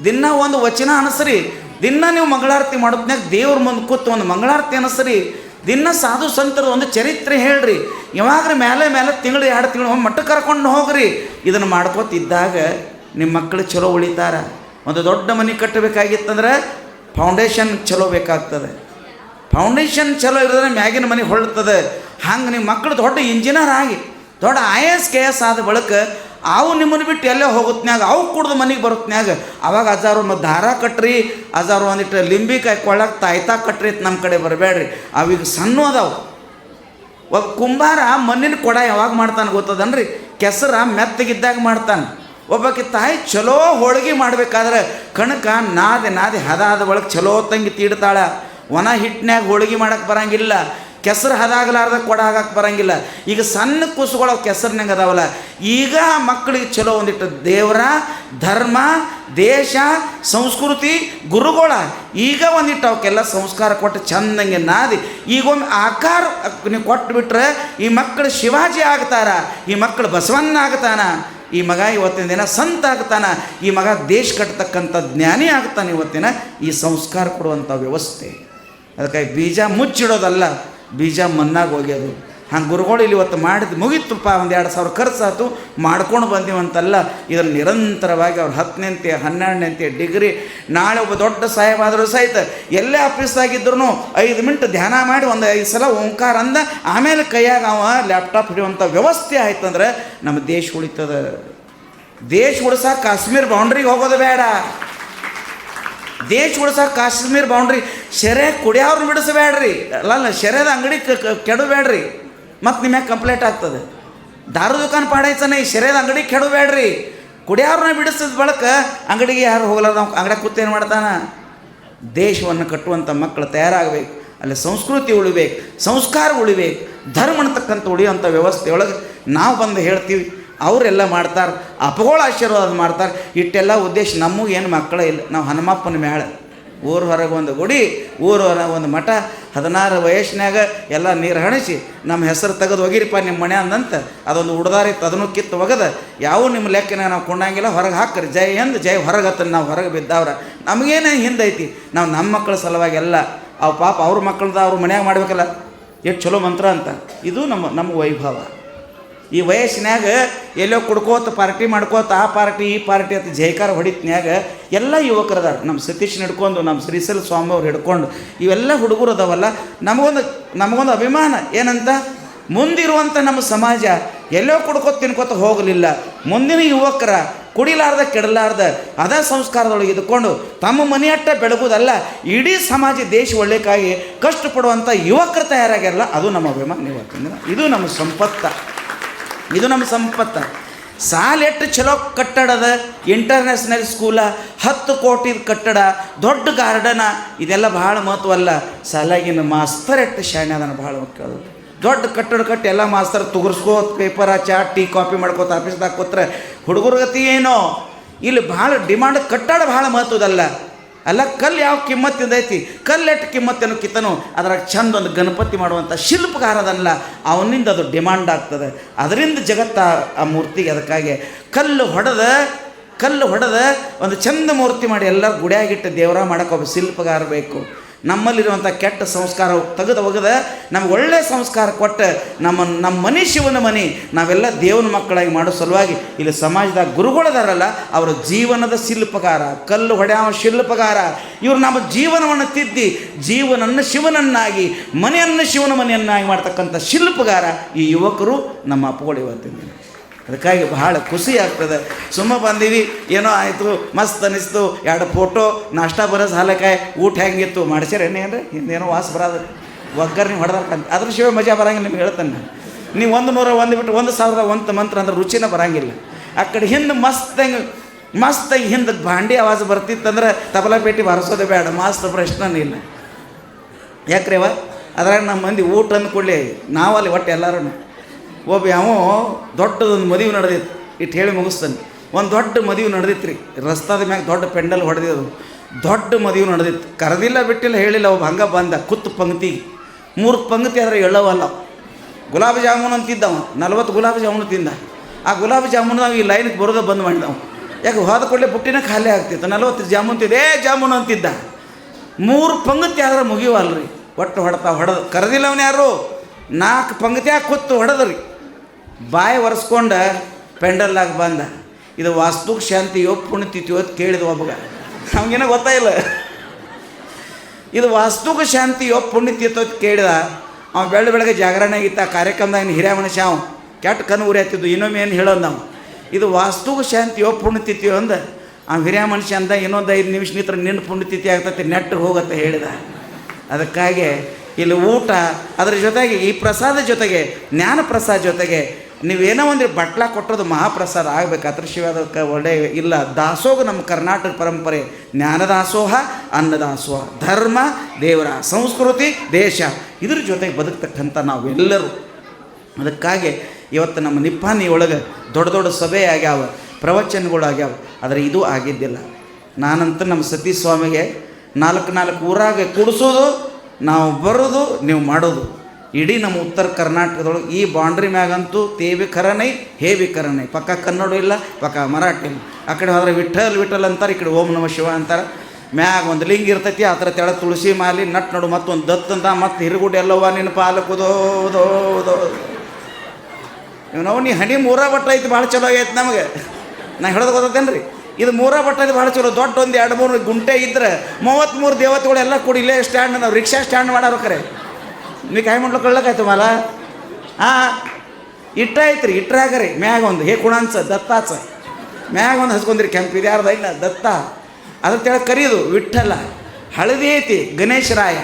Speaker 1: ದಿನ ಒಂದು ವಚನ ಅನಸ್ರಿ. ದಿನ ನೀವು ಮಂಗಳಾರತಿ ಮಾಡೋದ್ನಾಗ ದೇವ್ರ ಮುಂದೆ ಕೂತು ಒಂದು ಮಂಗಳಾರತಿ ಅನಸ್ರಿ. ದಿನ ಸಾಧು ಸಂತರ ಒಂದು ಚರಿತ್ರೆ ಹೇಳ್ರಿ. ಯಾವಾಗ್ರೆ ಮೇಲೆ ಮೇಲೆ ತಿಂಗಳು, ಎರಡು ತಿಂಗಳು ಒಮ್ಮೆ ಮಟ್ಟ ಕರ್ಕೊಂಡು ಹೋಗ್ರಿ. ಇದನ್ನು ಮಾಡ್ಕೋತಿದ್ದಾಗ ನಿಮ್ಮ ಮಕ್ಕಳು ಚಲೋ ಉಳಿತಾರ. ಒಂದು ದೊಡ್ಡ ಮನೆ ಕಟ್ಟಬೇಕಾಗಿತ್ತಂದ್ರೆ ಫೌಂಡೇಶನ್ ಚಲೋ ಬೇಕಾಗ್ತದೆ. ಫೌಂಡೇಶನ್ ಚಲೋ ಇರೋದ್ರೆ ಮ್ಯಾಗಿನ ಮನೆ ಹೊಳ್ತದೆ ಹಂಗೆ ನಿಮ್ಮ ಮಕ್ಕಳು ದೊಡ್ಡ ಇಂಜಿನಿಯರ್ ಆಗಿ, ದೊಡ್ಡ ಐ ಎಸ್ ಕೆ ಎಸ್ ಆದ ಬಳಿಕ ಅವು ನಿಮ್ಮನ್ನು ಬಿಟ್ಟು ಎಲ್ಲೇ ಹೋಗುತ್ತನ್ಯಾಗ ಅವು ಕುಡ್ದು ಮನೆಗೆ ಬರುತ್ತನ್ಯಾಗ ಅವಾಗ ಅಜಾರು ಒಂದು ದಾರ ಕಟ್ರಿ, ಅಜಾರು ಒಂದಿಟ್ಟು ಲಿಂಬಿಕಾಯಿ ಕೊಳ್ಳಕ್ಕೆ ತಾಯ್ತಾ ಕಟ್ರಿ ಅಂತ ನಮ್ಮ ಕಡೆ ಬರಬೇಡ್ರಿ. ಅವೀಗ ಸಣ್ಣ ಅದಾವು. ಒಬ್ಬ ಕುಂಬಾರ ಮಣ್ಣಿನ ಕೊಡ ಯಾವಾಗ ಮಾಡ್ತಾನೆ ಗೊತ್ತದನ್ರಿ? ಕೆಸರ ಮೆತ್ತಗಿದ್ದಾಗ ಮಾಡ್ತಾನೆ. ಒಬ್ಬಕ್ಕೆ ತಾಯಿ ಚಲೋ ಹೋಳಿಗೆ ಮಾಡಬೇಕಾದ್ರೆ ಕಣಕ ನಾದೆ ನಾದೆ ಹದ ಆದ ಒಳಗೆ ಚಲೋ ತಂಗಿ ತೀಡ್ತಾಳೆ. ಒಣ ಹಿಟ್ಟಿನ್ಯಾಗ ಹೋಳಿಗೆ ಮಾಡಕ್ಕೆ ಬರಂಗಿಲ್ಲ. ಕೆಸರು ಹದಾಗಲಾರ್ದ ಕೊಡ ಹಾಕಕ್ಕೆ ಬರಂಗಿಲ್ಲ. ಈಗ ಸಣ್ಣ ಕೂಸುಗಳು ಕೆಸರಿನಂಗೆ ಅದಾವಲ್ಲ, ಈಗ ಮಕ್ಕಳಿಗೆ ಚಲೋ ಒಂದಿಟ್ಟು ದೇವರ, ಧರ್ಮ, ದೇಶ, ಸಂಸ್ಕೃತಿ, ಗುರುಗಳ, ಈಗ ಒಂದಿಟ್ಟು ಅವಕ್ಕೆಲ್ಲ ಸಂಸ್ಕಾರ ಕೊಟ್ಟು ಚಂದಂಗೆ ನಾದಿ. ಒಂದು ಆಕಾರ ನೀವು ಕೊಟ್ಟು ಬಿಟ್ರೆ ಈ ಮಕ್ಕಳು ಶಿವಾಜಿ ಆಗ್ತಾರ, ಈ ಮಕ್ಕಳು ಬಸವಣ್ಣ ಆಗ್ತಾನ, ಈ ಮಗ ಇವತ್ತಿನ ದಿನ ಸಂತ ಆಗ್ತಾನ, ಈ ಮಗ ದೇಶ ಕಟ್ಟತಕ್ಕಂಥ ಜ್ಞಾನಿ ಆಗ್ತಾನೆ ಇವತ್ತಿನ ಈ ಸಂಸ್ಕಾರ ಕೊಡುವಂಥ ವ್ಯವಸ್ಥೆ. ಅದಕ್ಕಾಗಿ ಬೀಜ ಮುಚ್ಚಿಡೋದಲ್ಲ. ಬೀಜ ಮನ್ನಾಗ ಹೋಗ್ಯದು ಹಂಗೆ ಗುರುಗಳು ಇಲ್ಲಿ ಇವತ್ತು ಮಾಡಿದ್ದು ಮುಗೀತುಪ್ಪ ಒಂದು ಎರಡು ಸಾವಿರ ಖರ್ಚಾತು ಮಾಡ್ಕೊಂಡು ಬಂದೀವಂತಲ್ಲ ಇದನ್ನು ನಿರಂತರವಾಗಿ ಅವ್ರು ಹತ್ತನೇಂತೆ ಹನ್ನೆರಡನೇಂತೆ ಡಿಗ್ರಿ. ನಾಳೆ ಒಬ್ಬ ದೊಡ್ಡ ಸಾಹೇಬ್ ಆದರೂ ಸಹಿತ ಎಲ್ಲೇ ಆಫೀಸ್ದಾಗಿದ್ರು ಐದು ಮಿನಿಟ್ ಧ್ಯಾನ ಮಾಡಿ ಒಂದು ಐದು ಸಲ ಓಂಕಾರ ಅಂದ, ಆಮೇಲೆ ಕೈಯಾಗ ಅವ ಲ್ಯಾಪ್ಟಾಪ್ ಹಿಡಿಯುವಂಥ ವ್ಯವಸ್ಥೆ ಆಯ್ತಂದ್ರೆ ನಮ್ಮ ದೇಶ ಉಳಿತದ. ದೇಶ ಉಳಿಸ ಕಾಶ್ಮೀರ್ ಬೌಂಡ್ರಿಗೆ ಹೋಗೋದು ಬೇಡ. ದೇಶ ಉಳಿಸೋ ಕಾಶ್ಮೀರ್ ಬೌಂಡ್ರಿ ಶೆರೆ ಕುಡಿಯೋರ್ನ ಬಿಡಿಸಬೇಡ್ರಿ ಅಲ್ಲ ಶೆರೆದ ಅಂಗಡಿ ಕೆಡಬೇಡ್ರಿ ಮತ್ತು ನಿಮ್ಯಾಗ ಕಂಪ್ಲೇಂಟ್ ಆಗ್ತದೆ. ದಾರು ದುಕಾನ್ ಪಾಡೈತಾನೆ ಈ ಶೆರೆದ ಅಂಗಡಿ ಕೆಡಬೇಡ್ರಿ ಕುಡಿಯೋರ್ನ ಬಿಡಿಸಿದ ಬಳಕ ಅಂಗಡಿಗೆ ಯಾರು ಹೋಗಲಾರ್ದ? ಅಂಗಡಿ ಕೂತೇನು ಮಾಡ್ತಾನ? ದೇಶವನ್ನು ಕಟ್ಟುವಂಥ ಮಕ್ಕಳು ತಯಾರಾಗಬೇಕು. ಅಲ್ಲಿ ಸಂಸ್ಕೃತಿ ಉಳಿಬೇಕು, ಸಂಸ್ಕಾರ ಉಳಿಬೇಕು, ಧರ್ಮ ಅಂತಕ್ಕಂಥ ಉಳಿಯುವಂಥ ವ್ಯವಸ್ಥೆ ಒಳಗೆ ನಾವು ಬಂದು ಹೇಳ್ತೀವಿ. ಅವರೆಲ್ಲ ಮಾಡ್ತಾರೆ ಅಪಗೋಳ ಆಶೀರ್ವಾದ ಮಾಡ್ತಾರೆ. ಇಟ್ಟೆಲ್ಲ ಉದ್ದೇಶ ನಮಗೇನು ಏನು ಮಕ್ಕಳೇ ಇಲ್ಲ. ನಾವು ಹನುಮಪ್ಪನ ಮೇಳ ಊರ ಹೊರಗೆ ಒಂದು ಗುಡಿ, ಊರು ಹೊರ ಒಂದು ಮಠ, ಹದಿನಾರು ವಯಸ್ಸಿನಾಗ ಎಲ್ಲ ನೀರು ಹಣಿಸಿ ನಮ್ಮ ಹೆಸರು ತೆಗೆದು ಒಗಿರಿಪ್ಪ ನಿಮ್ಮ ಮನೆ ಅಂದಂತ. ಅದೊಂದು ಉಡ್ದಾರಿತ್ತು ಅದನ್ನು ಕಿತ್ತು ಒಗದ. ಯಾವ ನಿಮ್ಮ ಲೆಕ್ಕನ ನಾವು ಕೊಂಡಂಗಿಲ್ಲ, ಹೊರಗೆ ಹಾಕ್ರಿ. ಜೈ ಎಂದು ಜೈ ಹೊರಗೆ ಹತ್ತನ ನಾವು ಹೊರಗೆ ಬಿದ್ದವ್ರ. ನಮಗೇನೇ ಹಿಂದೈತಿ. ನಾವು ನಮ್ಮ ಮಕ್ಕಳ ಸಲುವಾಗಿ ಎಲ್ಲ. ಅವು ಪಾಪ ಅವ್ರ ಮಕ್ಕಳದ ಅವ್ರ ಮನ್ಯಾಗ ಮಾಡಬೇಕಲ್ಲ. ಎಷ್ಟು ಚಲೋ ಮಂತ್ರ ಅಂತ. ಇದು ನಮ್ಮ ನಮ್ಮ ವೈಭವ. ಈ ವಯಸ್ಸಿನಾಗ ಎಲ್ಲೋ ಕುಡ್ಕೋತ ಪಾರ್ಟಿ ಮಾಡ್ಕೋತ ಆ ಪಾರ್ಟಿ ಈ ಪಾರ್ಟಿ ಅಂತ ಜೈಕಾರ ಹೊಡಿತ್ನ್ಯಾಗ ಎಲ್ಲ ಯುವಕರದಾರ ನಮ್ಮ ಸತೀಶ್ ಹಿಡ್ಕೊಂಡು, ನಮ್ಮ ಶ್ರೀಸಲ್ ಸ್ವಾಮಿ ಅವ್ರು ಹಿಡ್ಕೊಂಡು, ಇವೆಲ್ಲ ಹುಡುಗರು ಅದಾವಲ್ಲ. ನಮಗೊಂದು ನಮಗೊಂದು ಅಭಿಮಾನ ಏನಂತ? ಮುಂದಿರುವಂಥ ನಮ್ಮ ಸಮಾಜ ಎಲ್ಲೋ ಕುಡ್ಕೋತ ತಿನ್ಕೋತ ಹೋಗಲಿಲ್ಲ. ಮುಂದಿನ ಯುವಕರ ಕುಡಿಲಾರ್ದ, ಕೆಡಲಾರ್ದ, ಅದ ಸಂಸ್ಕಾರದೊಳಗೆ ಇದ್ಕೊಂಡು ತಮ್ಮ ಮನೆ ಅಟ್ಟ ಬೆಳಗುವುದಲ್ಲ ಇಡೀ ಸಮಾಜ ದೇಶ ಒಳ್ಳೆಕಾಗಿ ಕಷ್ಟಪಡುವಂಥ ಯುವಕರು ತಯಾರಾಗ್ಯಾರಲ್ಲ, ಅದು ನಮ್ಮ ಅಭಿಮಾನ. ಇವತ್ತಿನ ಇದು ನಮ್ಮ ಸಂಪತ್ತ. ಇದು ನಮ್ಮ ಸಂಪತ್ತ. ಎಷ್ಟು ಚಲೋ ಕಟ್ಟಡದ ಇಂಟರ್ನ್ಯಾಷನಲ್ ಸ್ಕೂಲ ಹತ್ತು ಕೋಟಿ ಕಟ್ಟಡ, ದೊಡ್ಡ ಗಾರ್ಡನ, ಇದೆಲ್ಲ ಭಾಳ ಮಹತ್ವಲ್ಲ ಸಾಲಾಗಿನ ಮಾಸ್ತರ್ ಎಷ್ಟು ಶಾಣೆ ಅದನ್ನು ಭಾಳ ಅದು. ದೊಡ್ಡ ಕಟ್ಟಡ ಕಟ್ಟಿ ಎಲ್ಲ ಮಾಸ್ತರ್ ತುಗುರ್ಸ್ಕೋತ ಪೇಪರ ಚಾ ಟೀ ಕಾಪಿ ಮಾಡ್ಕೋತ ಆಫೀಸ್ದಾಗ ಕೂತ್ರೆ ಹುಡುಗರ ಗತಿ ಏನೋ? ಇಲ್ಲಿ ಭಾಳ ಡಿಮಾಂಡ್ ಕಟ್ಟಡ ಭಾಳ ಮಹತ್ವದಲ್ಲ. ಅಲ್ಲ, ಕಲ್ಲು ಯಾವ ಕಿಮ್ಮತ್ತಿಂದ ಐತಿ? ಕಲ್ಲೆಟ್ಟು ಕಿಮ್ಮತ್ತೇನು ಕಿತ್ತನು, ಅದ್ರಾಗ ಚಂದ ಒಂದು ಗಣಪತಿ ಮಾಡುವಂಥ ಶಿಲ್ಪಕಾರದಲ್ಲ ಅವನಿಂದ ಅದು ಡಿಮಾಂಡ್ ಆಗ್ತದೆ. ಅದರಿಂದ ಜಗತ್ತ ಆ ಮೂರ್ತಿಗೆ ಅದಕ್ಕಾಗಿ ಕಲ್ಲು ಹೊಡೆದ ಕಲ್ಲು ಹೊಡೆದ ಒಂದು ಚಂದ ಮೂರ್ತಿ ಮಾಡಿ ಎಲ್ಲ ಗುಡಿಯಾಗಿಟ್ಟು ದೇವರ ಮಾಡೋಕೆ ಒಬ್ಬ ಶಿಲ್ಪಗಾರ ಬೇಕು. ನಮ್ಮಲ್ಲಿರುವಂಥ ಕೆಟ್ಟ ಸಂಸ್ಕಾರ ತೆಗೆದು ಒಗೆದ ನಮ್ಗೆ ಒಳ್ಳೆ ಸಂಸ್ಕಾರ ಕೊಟ್ಟು ನಮ್ಮ ನಮ್ಮ ಮನೆ ಶಿವನ ಮನೆ ನಾವೆಲ್ಲ ದೇವನ ಮಕ್ಕಳಾಗಿ ಮಾಡೋ ಸಲುವಾಗಿ ಇಲ್ಲಿ ಸಮಾಜದಾಗ ಗುರುಗಳದಾರಲ್ಲ, ಅವರ ಜೀವನದ ಶಿಲ್ಪಗಾರ ಕಲ್ಲು ಹೊಡೆಯವ ಶಿಲ್ಪಗಾರ ಇವರು ನಮ್ಮ ಜೀವನವನ್ನು ತಿದ್ದಿ, ಜೀವನನ್ನು ಶಿವನನ್ನಾಗಿ, ಮನೆಯನ್ನು ಶಿವನ ಮನೆಯನ್ನಾಗಿ ಮಾಡ್ತಕ್ಕಂಥ ಶಿಲ್ಪಗಾರ ಈ ಯುವಕರು ನಮ್ಮ ಅಪ್ಪಗಳು ಅದಕ್ಕಾಗಿ ಬಹಳ ಖುಷಿ ಆಗ್ತದೆ. ಸುಮ್ಮ ಬಂದೀವಿ, ಏನೋ ಆಯಿತು, ಮಸ್ತ್ ಅನಿಸ್ತು, ಎರಡು ಫೋಟೋ ನಾಷ್ಟ ಬರೋ ಸಾಲಕಾಯಿ ಊಟ ಹೆಂಗಿತ್ತು ಮಾಡ್ಸ್ಯಾರೇನೇ ಅಂದ್ರೆ? ಹಿಂದೇನೋ ವಾಸ ಬರೋದು. ಒಗ್ಗರ್ನಿ ಹೊಡೆದಂತ ಅದ್ರ ಶಿವ ಮಜಾ ಬರೋಂಗಿಲ್ಲ, ನಿಮ್ಗೆ ಹೇಳ್ತಾನೆ ನೀವು ಒಂದು ನೂರ ಒಂದು ಬಿಟ್ಟು ಒಂದು ಸಾವಿರದ ಒಂದು ಮಂತ್ರ ಅಂದ್ರೆ ರುಚಿನ ಬರೋಂಗಿಲ್ಲ. ಆ ಕಡೆ ಹಿಂದೆ ಮಸ್ತಂಗೆ ಮಸ್ತಾಗಿ ಹಿಂದೆ ಭಾಂಡಿ ಆವಾಜ್ ಬರ್ತಿತ್ತಂದ್ರೆ ತಬಲಾ ಪೇಟಿ ಬಾರಿಸೋದೇ ಬೇಡ, ಮಸ್ತ್ ಪ್ರಶ್ನೆ ಇಲ್ಲ. ಯಾಕ್ರೇವ ಅದ್ರಾಗ ನಮ್ಮ ಮಂದಿ ಊಟ ಅಂದ್ಕೊಳ್ಳಿ ನಾವಲ್ಲಿ ಒಟ್ಟು ಎಲ್ಲರೂ ಒಬ್ಬ ಯಾವ ದೊಡ್ಡದೊಂದು ಮದುವೆ ನಡೆದಿತ್ತು. ಇಟ್ಟು ಹೇಳಿ ಮುಗಿಸ್ತಾನೆ. ಒಂದು ದೊಡ್ಡ ಮದುವೆ ನಡೆದಿತ್ತು ರೀ ರಸ್ತಾದ ಮ್ಯಾಗ ದೊಡ್ಡ ಪೆಂಡಲ್ ಹೊಡೆದಿದ್ದು. ದೊಡ್ಡ ಮದುವೆ ನಡೆದಿತ್ತು. ಕರೆದಿಲ್ಲ, ಬಿಟ್ಟಿಲ್ಲ, ಹೇಳಿಲ್ಲ, ಒಬ್ಬ ಹಂಗೆ ಬಂದ. ಕುತ್ತು ಪಂಕ್ತಿ. ಮೂರು ಪಂಕ್ತಿ ಆದರೆ ಎಳ್ಳವಲ್ಲ. ಗುಲಾಬ್ ಜಾಮೂನ್ ಅಂತಿದ್ದವ ನಲ್ವತ್ತು ಗುಲಾಬ್ ಜಾಮೂನು ತಿಂದ. ಆ ಗುಲಾಬ್ ಜಾಮೂನು ನಾವು ಈ ಲೈನ್ಗೆ ಬರೋದ ಬಂದ್ ಮಾಡಿದವು. ಯಾಕೆ ಹೋದ ಕೂಡಲೇ ಬುಟ್ಟಿನ ಖಾಲಿ ಆಗ್ತಿತ್ತು. ನಲ್ವತ್ತು ಜಾಮೂನ್ ತಿಂದ. ಏ, ಜಾಮೂನು ಅಂತಿದ್ದ. ಮೂರು ಪಂಕ್ತಿ ಆದ್ರೆ ಮುಗಿಯುವಲ್ರಿ ಒಟ್ಟು ಹೊಡೆತ ಹೊಡೆದು. ಕರೆದಿಲ್ಲ ಅವನು ಯಾರು ನಾಲ್ಕು ಪಂಕ್ತಿಯಾಗಿ ಕೂತು ಹೊಡೆದ್ರಿ. ಬಾಯಿ ಒರೆಸ್ಕೊಂಡು ಪೆಂಡಲ್ಲಾಗಿ ಬಂದ, ಇದು ವಾಸ್ತುಕ್ ಶಾಂತಿಯೋ ಪುಣ್ಯತಿಥಿಯೋ ಪುಣ್ಯತಿಥಿ ಅಂತ ಕೇಳಿದ ಒಬ್ಬಗ. ನಮಗೇನೋ ಗೊತ್ತಾಯಿಲ್ಲ ಇದು ವಾಸ್ತುಕ ಶಾಂತಿಯೋ ಪುಣ್ಯತಿಥಿಯೋ ಪುಣ್ಯತಿಥಿ ಅಂತ ಕೇಳಿದ, ಅವ ಬೆಳ್ಳ ಬೆಳಗ್ಗೆ ಜಾಗರಣೆ ಆಗಿತ್ತ ಕಾರ್ಯಕ್ರಮದಾಗ ಹಿರಿಯ ಮನುಷ್ಯ ಅವ, ಕೆಟ್ಟ ಕಣ್ಣು ಉರಿ ಹತ್ತಿದ್ದು, ಇನ್ನೊಮ್ಮೆ ಏನು ಹೇಳೋದು ನಾವು? ಇದು ವಾಸ್ತುಕ ಶಾಂತಿಯೋ ಪುಣ್ಯತಿಥಿಯೋ ಪುಣ್ಯತಿಥಿ ಅಂದ, ಆ ಹಿರಿಯ ಮನುಷ್ಯ ಅಂದ, ಇನ್ನೊಂದು ಐದು ನಿಮಿಷ ನಿತ್ರ ನಿನ್ನ ಪುಣ್ಯತಿಥಿ ಆಗ್ತೈತಿ ನೆಟ್ಟು ಹೋಗತ್ತೆ ಹೇಳಿದ. ಅದಕ್ಕಾಗಿ ಇಲ್ಲಿ ಊಟ, ಅದರ ಜೊತೆಗೆ ಈ ಪ್ರಸಾದ ಜೊತೆಗೆ ಜ್ಞಾನ ಪ್ರಸಾದ ಜೊತೆಗೆ ನೀವೇನೋ ಒಂದು ಬಟ್ಲ ಕೊಟ್ಟೋದು ಮಹಾಪ್ರಸಾದ ಆಗಬೇಕು ಅದೃಶ್ಯವಾದಕ್ಕೆ ಒಳ್ಳೆ ಇಲ್ಲ. ದಾಸೋಹ ನಮ್ಮ ಕರ್ನಾಟಕ ಪರಂಪರೆ. ಜ್ಞಾನದಾಸೋಹ, ಅನ್ನದಾಸೋಹ. ಧರ್ಮ, ದೇವರ ಸಂಸ್ಕೃತಿ, ದೇಶ. ಇದ್ರ ಜೊತೆಗೆ ಬದುಕ್ತಕ್ಕಂಥ ನಾವೆಲ್ಲರೂ. ಅದಕ್ಕಾಗಿ ಇವತ್ತು ನಮ್ಮ ನಿಪ್ಪಾನಿ ಒಳಗೆ ದೊಡ್ಡ ದೊಡ್ಡ ಸಭೆ ಆಗ್ಯಾವ, ಪ್ರವಚನಗಳು ಆಗ್ಯಾವ, ಆದರೆ ಇದು ಆಗಿದ್ದಿಲ್ಲ. ನಾನಂತೂ ನಮ್ಮ ಸತೀಶ್ ಸ್ವಾಮಿಗೆ ನಾಲ್ಕು ನಾಲ್ಕು ಊರಾಗೆ ಕೂಡಿಸೋದು, ನಾವು ಬರೋದು, ನೀವು ಮಾಡೋದು. ಇಡೀ ನಮ್ಮ ಉತ್ತರ ಕರ್ನಾಟಕದೊಳಗೆ ಈ ಬಾಂಡ್ರಿ ಮ್ಯಾಗಂತೂ ತೇವಿ ಕರನೈ ಹೇವಿ ಕರನೈ ಪಕ್ಕ ಕನ್ನಡ ಇಲ್ಲ, ಪಕ್ಕ ಮರಾಠಿ ಇಲ್ಲ. ಆ ಕಡೆ ಹೋದ್ರೆ ವಿಠಲ್ ವಿಠಲ್ ಅಂತಾರೆ, ಈ ಕಡೆ ಓಂ ನಮ ಶಿವ ಅಂತಾರೆ. ಮ್ಯಾಗ ಒಂದು ಲಿಂಗ ಇರ್ತೈತಿ, ಆ ಥರ ತೆಳ ತುಳಸಿ ಮಾಲಿ, ನಟ್ ನೋಡು ಮತ್ತೊಂದು ದತ್ ಅಂತ, ಮತ್ತು ಹಿರುಗುಡಿ ಎಲ್ಲವ್ವ ನಿನ್ನ ಪಾಲಕುದೋದೋದೋ ದೋ ನಾವು ನೀ ಹಣಿ ಮೂರ ಬಟ್ಟ ಐತಿ, ಭಾಳ ಚಲೋ ಆಗೈತೆ ನಮಗೆ. ನಾ ಹೇಳೋದು ಗೊತ್ತೇನು ಇದು ಮೂರ ಬಟ್ಟ ಇದು ಭಾಳ ಚಲೋ. ದೊಡ್ಡ ಒಂದು ಎರಡು ಮೂರು ಗುಂಟೆ ಇದ್ರೆ ಮೂವತ್ತ್ಮೂರು ದೇವತೆಗಳೆಲ್ಲ ಕೂಡಿ ಇಲ್ಲೇ ಸ್ಟ್ಯಾಂಡ್ ನಾವು ರಿಕ್ಷಾ ಸ್ಟ್ಯಾಂಡ್ ಮಾಡಾರ ಕರೆ. ನೀ ಕಾಯಿ ಮಾಡ್ಲು ಕಳ್ಳಕಾಯ್ತು ಮಾಲ? ಹಾಂ ಇಟ್ಟ ಐತ್ರಿ ಇಟ್ರಾಗರಿ ಮ್ಯಾಗ ಒಂದು, ಹೇ ಕುಣಾನ್ಸ ದತ್ತಾಚ ಮ್ಯಾಗ ಒಂದು ಹಚ್ಕೊಂಡ್ರಿ ಕೆಂಪು, ಇದು ಯಾರ್ದು? ಇಲ್ಲ, ದತ್ತ. ಅದ್ರ ತೆಳಗೆ ಕರೀದು ವಿಠಲ ಹಳದಿ ಐತಿ ಗಣೇಶರಾಯ.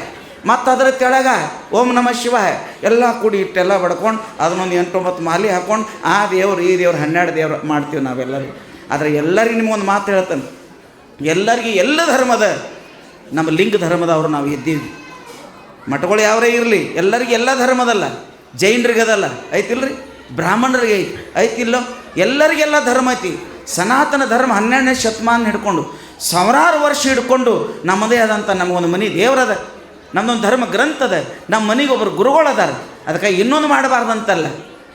Speaker 1: ಮತ್ತು ಅದರ ತೆಳಗ, ಓಂ ನಮ ಶಿವಾಯ. ಎಲ್ಲ ಕೂಡಿ ಇಟ್ಟೆಲ್ಲ ಬಡ್ಕೊಂಡು, ಅದನ್ನೊಂದು ಎಂಟೊಂಬತ್ತು ಮಾಲಿ ಹಾಕೊಂಡು, ಆ ದೇವ್ರು, ಈ ದೇವ್ರು, ಹನ್ನೆರಡು ದೇವ್ರು ಮಾಡ್ತೀವಿ ನಾವೆಲ್ಲರೂ. ಆದರೆ ಎಲ್ಲರಿಗೂ ನಿಮಗೊಂದು ಮಾತು ಹೇಳ್ತಾನೆ. ಎಲ್ಲರಿಗೂ, ಎಲ್ಲ ಧರ್ಮದ, ನಮ್ಮ ಲಿಂಗ ಧರ್ಮದವರು ನಾವು ಇದ್ದೀವಿ. ಮಠಗಳು ಯಾವರೇ ಇರಲಿ, ಎಲ್ಲರಿಗೆ ಎಲ್ಲ ಧರ್ಮದಲ್ಲ. ಜೈನರಿಗೆ ಅದಲ್ಲ. ಐತಿಲ್ರಿ? ಬ್ರಾಹ್ಮಣರಿಗೆ ಐತಿ. ಐತಿಲ್ಲೋ? ಎಲ್ಲರಿಗೆಲ್ಲ ಧರ್ಮ ಐತಿ. ಸನಾತನ ಧರ್ಮ ಹನ್ನೆರಡನೇ ಶತಮಾನ ಹಿಡ್ಕೊಂಡು, ಸಾವಿರಾರು ವರ್ಷ ಹಿಡ್ಕೊಂಡು ನಮ್ಮದೇ ಆದಂಥ ನಮಗೊಂದು ಮನೆ ದೇವರದ. ನಮ್ಮದೊಂದು ಧರ್ಮ ಗ್ರಂಥ ಅದ. ನಮ್ಮ ಮನೆಗೆ ಒಬ್ಬರು ಗುರುಗಳು ಅದಾರ. ಅದಕ್ಕೆ ಇನ್ನೊಂದು ಮಾಡಬಾರ್ದಂತಲ್ಲ.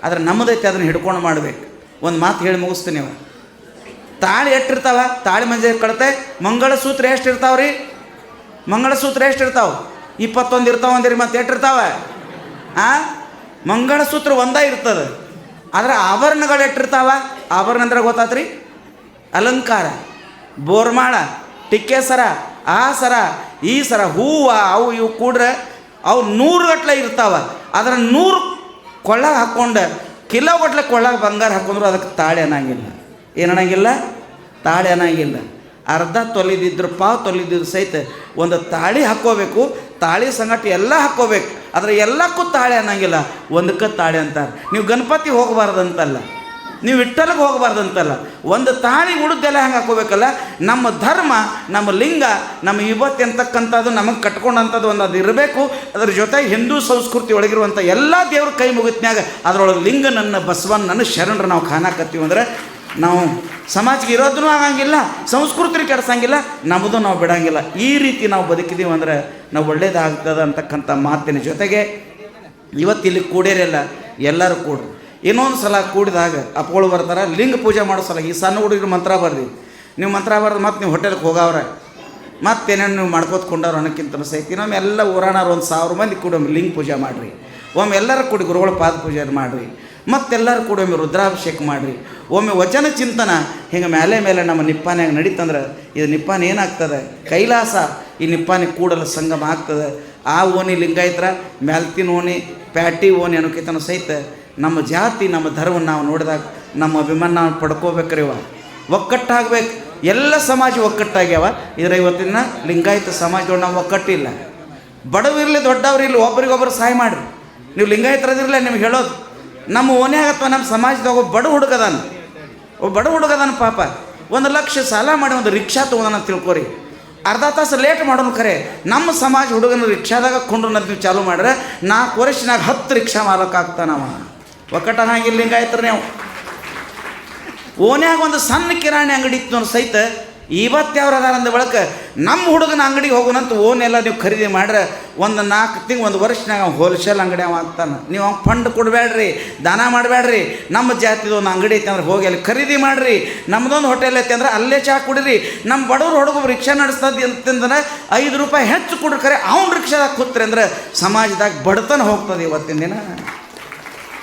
Speaker 1: ಆದರೆ ನಮ್ಮದೈತೆ ಅದನ್ನು ಹಿಡ್ಕೊಂಡು ಮಾಡಬೇಕು. ಒಂದು ಮಾತು ಹೇಳಿ ಮುಗಿಸ್ತೀನಿ ಅವ ತಾಳಿ ಎಷ್ಟಿರ್ತಾವ? ತಾಳಿ ಮಂಜೆ ಕಳತೆ ಮಂಗಳಸೂತ್ರ ಎಷ್ಟು ಇರ್ತಾವ ರೀ ಮಂಗಳಸೂತ್ರ ಎಷ್ಟು ಇರ್ತಾವ ಇಪ್ಪತ್ತೊಂದು ಇರ್ತಾವ ಅಂದಿರಿ ಮತ್ತೆ ಎಟ್ ಇರ್ತಾವ? ಆ? ಮಂಗಳಸೂತ್ರ ಒಂದೇ ಇರ್ತದೆ. ಆದ್ರೆ ಆಭರಣಗಳು ಎಟ್ಟಿರ್ತಾವ ಆಭರಣ ಅಂದ್ರೆ ಗೊತ್ತಾತ್ರಿ? ಅಲಂಕಾರ, ಬೋರ್ಮಾಳ ಟಿಕ್ಕೆ ಸರ ಆ ಸರ ಈ ಸರ ಹೂವು, ಅವು ಇವು ಕೂಡ್ರೆ ಅವು ನೂರು ಗಟ್ಲೆ ಇರ್ತಾವ. ಅದರ ನೂರು ಕೊಳ್ಳಾಗ ಹಾಕ್ಕೊಂಡು ಕಿಲೋ ಗಟ್ಲೆ ಕೊಳ್ಳಾಗ ಬಂಗಾರ ಹಾಕೊಂಡ್ರು ಅದಕ್ಕೆ ತಾಳೆ ಅನ್ನಂಗಿಲ್ಲ. ಏನಂಗಿಲ್ಲ ತಾಳೆ ಅನ್ನಂಗಿಲ್ಲ. ಅರ್ಧ ತೊಲಿದಿದ್ರು, ಪಾವು ತೊಲಿದಿದ್ರು ಸಹಿತ ಒಂದು ತಾಳಿ ಹಾಕ್ಕೋಬೇಕು ತಾಳಿ ಸಂಗಟ ಎಲ್ಲ ಹಾಕ್ಕೋಬೇಕು. ಆದರೆ ಎಲ್ಲಕ್ಕೂ ತಾಳೆ ಅನ್ನಂಗಿಲ್ಲ. ಒಂದಕ್ಕೆ ತಾಳೆ ಅಂತಾರೆ. ನೀವು ಗಣಪತಿ ಹೋಗಬಾರ್ದಂತಲ್ಲ. ನೀವು ಇಟ್ಟಲ್ಲಿಗೆ ಹೋಗಬಾರ್ದಂತಲ್ಲ. ಒಂದು ತಾಳಿ ಉಳಿದೆಲ್ಲ ಹೆಂಗೆ ಹಾಕೋಬೇಕಲ್ಲ ನಮ್ಮ ಧರ್ಮ, ನಮ್ಮ ಲಿಂಗ, ನಮ್ಮ ವಿಭತ್ತಿ ಅಂತಕ್ಕಂಥದ್ದು ನಮಗೆ ಕಟ್ಕೊಂಡಂಥದ್ದು ಒಂದು ಅದು ಇರಬೇಕು. ಅದ್ರ ಜೊತೆ ಹಿಂದೂ ಸಂಸ್ಕೃತಿ ಒಳಗಿರುವಂಥ ಎಲ್ಲ ದೇವ್ರ ಕೈ ಮುಗಿತ್ನಾಗ ಅದರೊಳಗೆ ಲಿಂಗ ನನ್ನ ಬಸವನ್ ನನ್ನ ಶರಣರು ನಾವು ಕಾಣಕತ್ತೀವಿ ಅಂದರೆ ನಾವು ಸಮಾಜಕ್ಕೆ ಇರೋದನ್ನು ಆಗಂಗಿಲ್ಲ ಸಂಸ್ಕೃತಿ ಕೆಡ್ಸಂಗಿಲ್ಲ ನಮ್ಮದು ನಾವು ಬಿಡಂಗಿಲ್ಲ. ಈ ರೀತಿ ನಾವು ಬದುಕಿದೀವಿ ಅಂದರೆ ನಾವು ಒಳ್ಳೇದಾಗ್ತದೆ ಅಂತಕ್ಕಂಥ ಮಾತಿನ ಜೊತೆಗೆ ಇವತ್ತು ಇಲ್ಲಿ ಕೂಡಿರಲ್ಲ ಎಲ್ಲರೂ ಕೂಡ್ರು. ಇನ್ನೊಂದು ಸಲ ಕೂಡಿದಾಗ ಅಪ್ಪಗಳು ಬರ್ತಾರೆ, ಲಿಂಗ ಪೂಜೆ ಮಾಡೋ ಸಲ ಈ ಸಣ್ಣ ಹುಡುಗರು ಮಂತ್ರ ಬರ್ದಿ. ನೀವು ಮಂತ್ರ ಬರ್ದು ಮತ್ತೆ ನೀವು ಹೋಟೆಲ್ಗೆ ಹೋಗವ್ರೆ. ಮತ್ತೇನೇನು ನೀವು ಮಾಡ್ಕೋತ ಕೊಂಡವ್ರು ಅನ್ನೋಕ್ಕಿಂತ ಸಹಿತ ಇನ್ನೊಮ್ಮೆ ಎಲ್ಲ ಊರಾಣವ್ರು ಒಂದು ಸಾವಿರ ಮಂದಿ ಕೂಡ ಲಿಂಗ ಪೂಜೆ ಮಾಡಿರಿ. ಒಮ್ಮೆ ಎಲ್ಲರೂ ಕೂಡಿ ಗುರುಗಳ ಪಾದ ಪೂಜೆ ಮಾಡಿರಿ. ಮತ್ತೆಲ್ಲರೂ ಕೂಡ ಒಮ್ಮೆ ರುದ್ರಾಭಿಷೇಕ ಮಾಡಿರಿ. ಒಮ್ಮೆ ವಚನ ಚಿಂತನ, ಹಿಂಗೆ ಮೇಲೆ ಮೇಲೆ ನಮ್ಮ ನಿಪ್ಪಾನ್ಯಾಗ ನಡೀತಂದ್ರೆ ಇದು ನಿಪ್ಪಾನೆ ಏನಾಗ್ತದೆ? ಕೈಲಾಸ ಈ ನಿಪ್ಪಾನಿ ಕೂಡಲ ಸಂಗಮ ಆಗ್ತದೆ. ಆ ಓಣಿ ಲಿಂಗಾಯತ್ರ, ಮ್ಯಾಲ್ತಿನ ಓಣಿ, ಪ್ಯಾಟಿ ಓಣಿ ಅನ್ನೋಕಿತನ ಸಹಿತ ನಮ್ಮ ಜಾತಿ, ನಮ್ಮ ಧರ್ಮ ನಾವು ನೋಡಿದಾಗ ನಮ್ಮ ಅಭಿಮಾನ ನಾವು ಪಡ್ಕೋಬೇಕ್ರಿ ಇವ ಒಕ್ಕಟ್ಟಾಗಬೇಕು. ಎಲ್ಲ ಸಮಾಜ ಒಕ್ಕಟ್ಟಾಗ್ಯಾವ. ಇದರ ಇವತ್ತಿನ ಲಿಂಗಾಯತ ಸಮಾಜದೊಳಗೆ ನಾವು ಒಕ್ಕಟ್ಟಿಲ್ಲ. ಬಡವಿರಲಿ ದೊಡ್ಡವ್ರಿರಲಿ ಒಬ್ರಿಗೊಬ್ರು ಸಹಾಯ ಮಾಡಿರಿ. ನೀವು ಲಿಂಗಾಯತರದಿರಲ್ಲ ನಿಮ್ಗೆ ಹೇಳೋದು. ನಮ್ಮ ಓನ್ಯಾಗ ನಮ್ಮ ಸಮಾಜದಾಗ ಒಬ್ಬ ಬಡ ಹುಡುಗದಾನ ಒಬ್ಬ ಬಡ ಹುಡುಗದಾನ ಪಾಪ. ಒಂದು ಲಕ್ಷ ಸಾಲ ಮಾಡಿ ಒಂದು ರಿಕ್ಷಾ ತೊಗೊಂಡಾನ ತಿಳ್ಕೊರಿ. ಅರ್ಧ ತಾಸು ಲೇಟ್ ಮಾಡೋನು ಖರೆ ನಮ್ಮ ಸಮಾಜ ಹುಡುಗನ ರಿಕ್ಷಾದಾಗ ಕೊಂಡು ನೀವು ಚಾಲು ಮಾಡ್ರೆ ನಾಲ್ಕು ವರ್ಷನಾಗ ಹತ್ತು ರಿಕ್ಷಾ ಮಾಲಕ ಒಕ್ಕಟನ ಒಕ್ಕಟ್ಟನಾಗಿಲ್ಲ ಲಿಂಗಾಯತ್ರ ನೀವು? ಓನ್ಯಾಗ ಒಂದು ಸಣ್ಣ ಕಿರಾಣಿ ಅಂಗಡಿ ಇತ್ತು ಸಹಿತ ಇವತ್ತು ಯಾವ್ರು ಅದಾರ ಅಂದ ಬಳಕ ನಮ್ಮ ಹುಡುಗನ ಅಂಗಡಿಗೆ ಹೋಗುನಂತ ಓನೆಲ್ಲ ನೀವು ಖರೀದಿ ಮಾಡ್ರೆ ಒಂದು ನಾಲ್ಕು ತಿಂಗ್, ಒಂದು ವರ್ಷನಾಗ ಹೋಲ್ಸೇಲ್ ಅಂಗಡಿ ಅವ ಅಂತಾನೆ. ನೀವು ಅವ್ನು ಫಂಡ್ ಕೊಡಬೇಡ್ರಿ ದಾನ ಮಾಡಬೇಡ್ರಿ ನಮ್ಮ ಜಾತಿದು ಒಂದು ಅಂಗಡಿ ಐತೆ ಅಂದ್ರೆ ಹೋಗಿ ಅಲ್ಲಿ ಖರೀದಿ ಮಾಡಿರಿ. ನಮ್ಮದೊಂದು ಹೋಟೆಲ್ ಐತೆ ಅಂದ್ರೆ ಅಲ್ಲೇ ಚಹಾ ಕುಡಿರಿ. ನಮ್ಮ ಬಡವ್ರು ಹೊಡಗು ರಿಕ್ಷಾ ನಡೆಸ್ತದ ಅಂತಂದ್ರೆ ಐದು ರೂಪಾಯಿ ಹೆಚ್ಚು ಕೊಡ್ರಿ ಖರೆ ಅವ್ನು ರಿಕ್ಷಾದಾಗ ಕೂತ್ರಿ ಅಂದ್ರೆ ಸಮಾಜದಾಗ ಬಡತನ ಹೋಗ್ತದೆ ಇವತ್ತಿನ ದಿನ.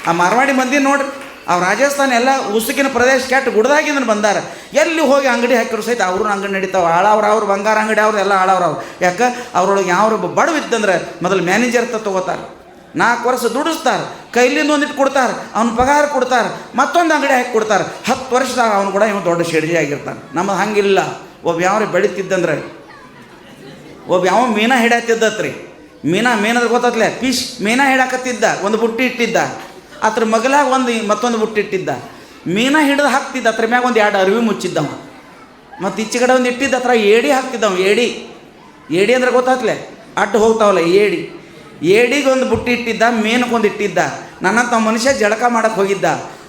Speaker 1: ಆ ಮಾರ್ವಾಡಿ ಮಂದಿ ನೋಡ್ರಿ. ಅವ್ರು ರಾಜಸ್ಥಾನ ಎಲ್ಲ ಉಸುಕಿನ ಪ್ರದೇಶ ಕೆಟ್ಟ ಗುಡ್ದಾಗಿಂದ ಬಂದಾರ. ಎಲ್ಲಿ ಹೋಗಿ ಅಂಗಡಿ ಹಾಕಿರೋ ಸಹಿತ ಅವ್ರ ಅಂಗಡಿ ನಡೀತಾವೆ. ಆಳವ್ರ ಅವ್ರು, ಬಂಗಾರ ಅಂಗಡಿ ಅವ್ರು, ಎಲ್ಲ ಆಳವ್ರ ಅವ್ರು. ಯಾಕೆ? ಅವ್ರೊಳಗೆ ಯಾವ ಬಡವಿದ್ದಂದ್ರೆ ಮೊದಲು ಮ್ಯಾನೇಜರ್ ತ ತೊಗೋತಾರೆ. ನಾಲ್ಕು ವರ್ಷ ದುಡಿಸ್ತಾರೆ. ಕೈಲಿಂದ ಒಂದಿಟ್ಟು ಕೊಡ್ತಾರೆ. ಅವ್ನ ಪಗಾರ ಕೊಡ್ತಾರೆ. ಮತ್ತೊಂದು ಅಂಗಡಿ ಹಾಕಿ ಕೊಡ್ತಾರೆ. ಹತ್ತು ವರ್ಷದಾಗ ಅವ್ನು ಕೂಡ ಇವನು ದೊಡ್ಡ ಶೆಡ್ಜಿ ಆಗಿರ್ತಾನೆ. ನಮ್ಮದು ಹಂಗಿಲ್ಲ. ಒಬ್ಬ ಯಾವ ಬೆಳಿತಿದ್ದಂದ್ರೆ ಒಬ್ಬ ಯಾವ ಮೀನ ಹಿಡಾತಿದ್ದತ್ರಿ ಮೀನಾ ಮೀನದ ಗೊತ್ತತ್ಲೆ? ಪಿಶ್ ಮೀನಾ ಹಿಡಾಕತ್ತಿದ್ದ ಒಂದು ಬುಟ್ಟಿ ಇಟ್ಟಿದ್ದ. ಅದ್ರ ಮಗಲಾಗ ಒಂದು ಮತ್ತೊಂದು ಬುಟ್ಟಿ ಇಟ್ಟಿದ್ದ ಮೀನ ಹಿಡಿದು ಹಾಕ್ತಿದ್ದ, ಅದ್ರ ಮ್ಯಾಗ ಒಂದು ಎರಡು ಅರಿವಿ ಮುಚ್ಚಿದ್ದವ. ಮತ್ತು ಈಚೆಗಡೆ ಒಂದು ಇಟ್ಟಿದ್ದ ಹತ್ರ ಏಡಿ ಹಾಕ್ತಿದ್ದವ, ಏಡಿ. ಏಡಿ ಅಂದ್ರೆ ಗೊತ್ತಾತ್ಲೆ ಅಟ್ಟು ಹೋಗ್ತಾವಲ್ಲ ಏಡಿ. ಏಡಿಗೊಂದು ಬುಟ್ಟಿ ಇಟ್ಟಿದ್ದ, ಮೀನಕ್ಕೊಂದು ಇಟ್ಟಿದ್ದ. ನನ್ನಂತ ಮನುಷ್ಯ ಜಳಕ ಮಾಡಕ್ಕೆ ಹೋಗಿದ್ದ.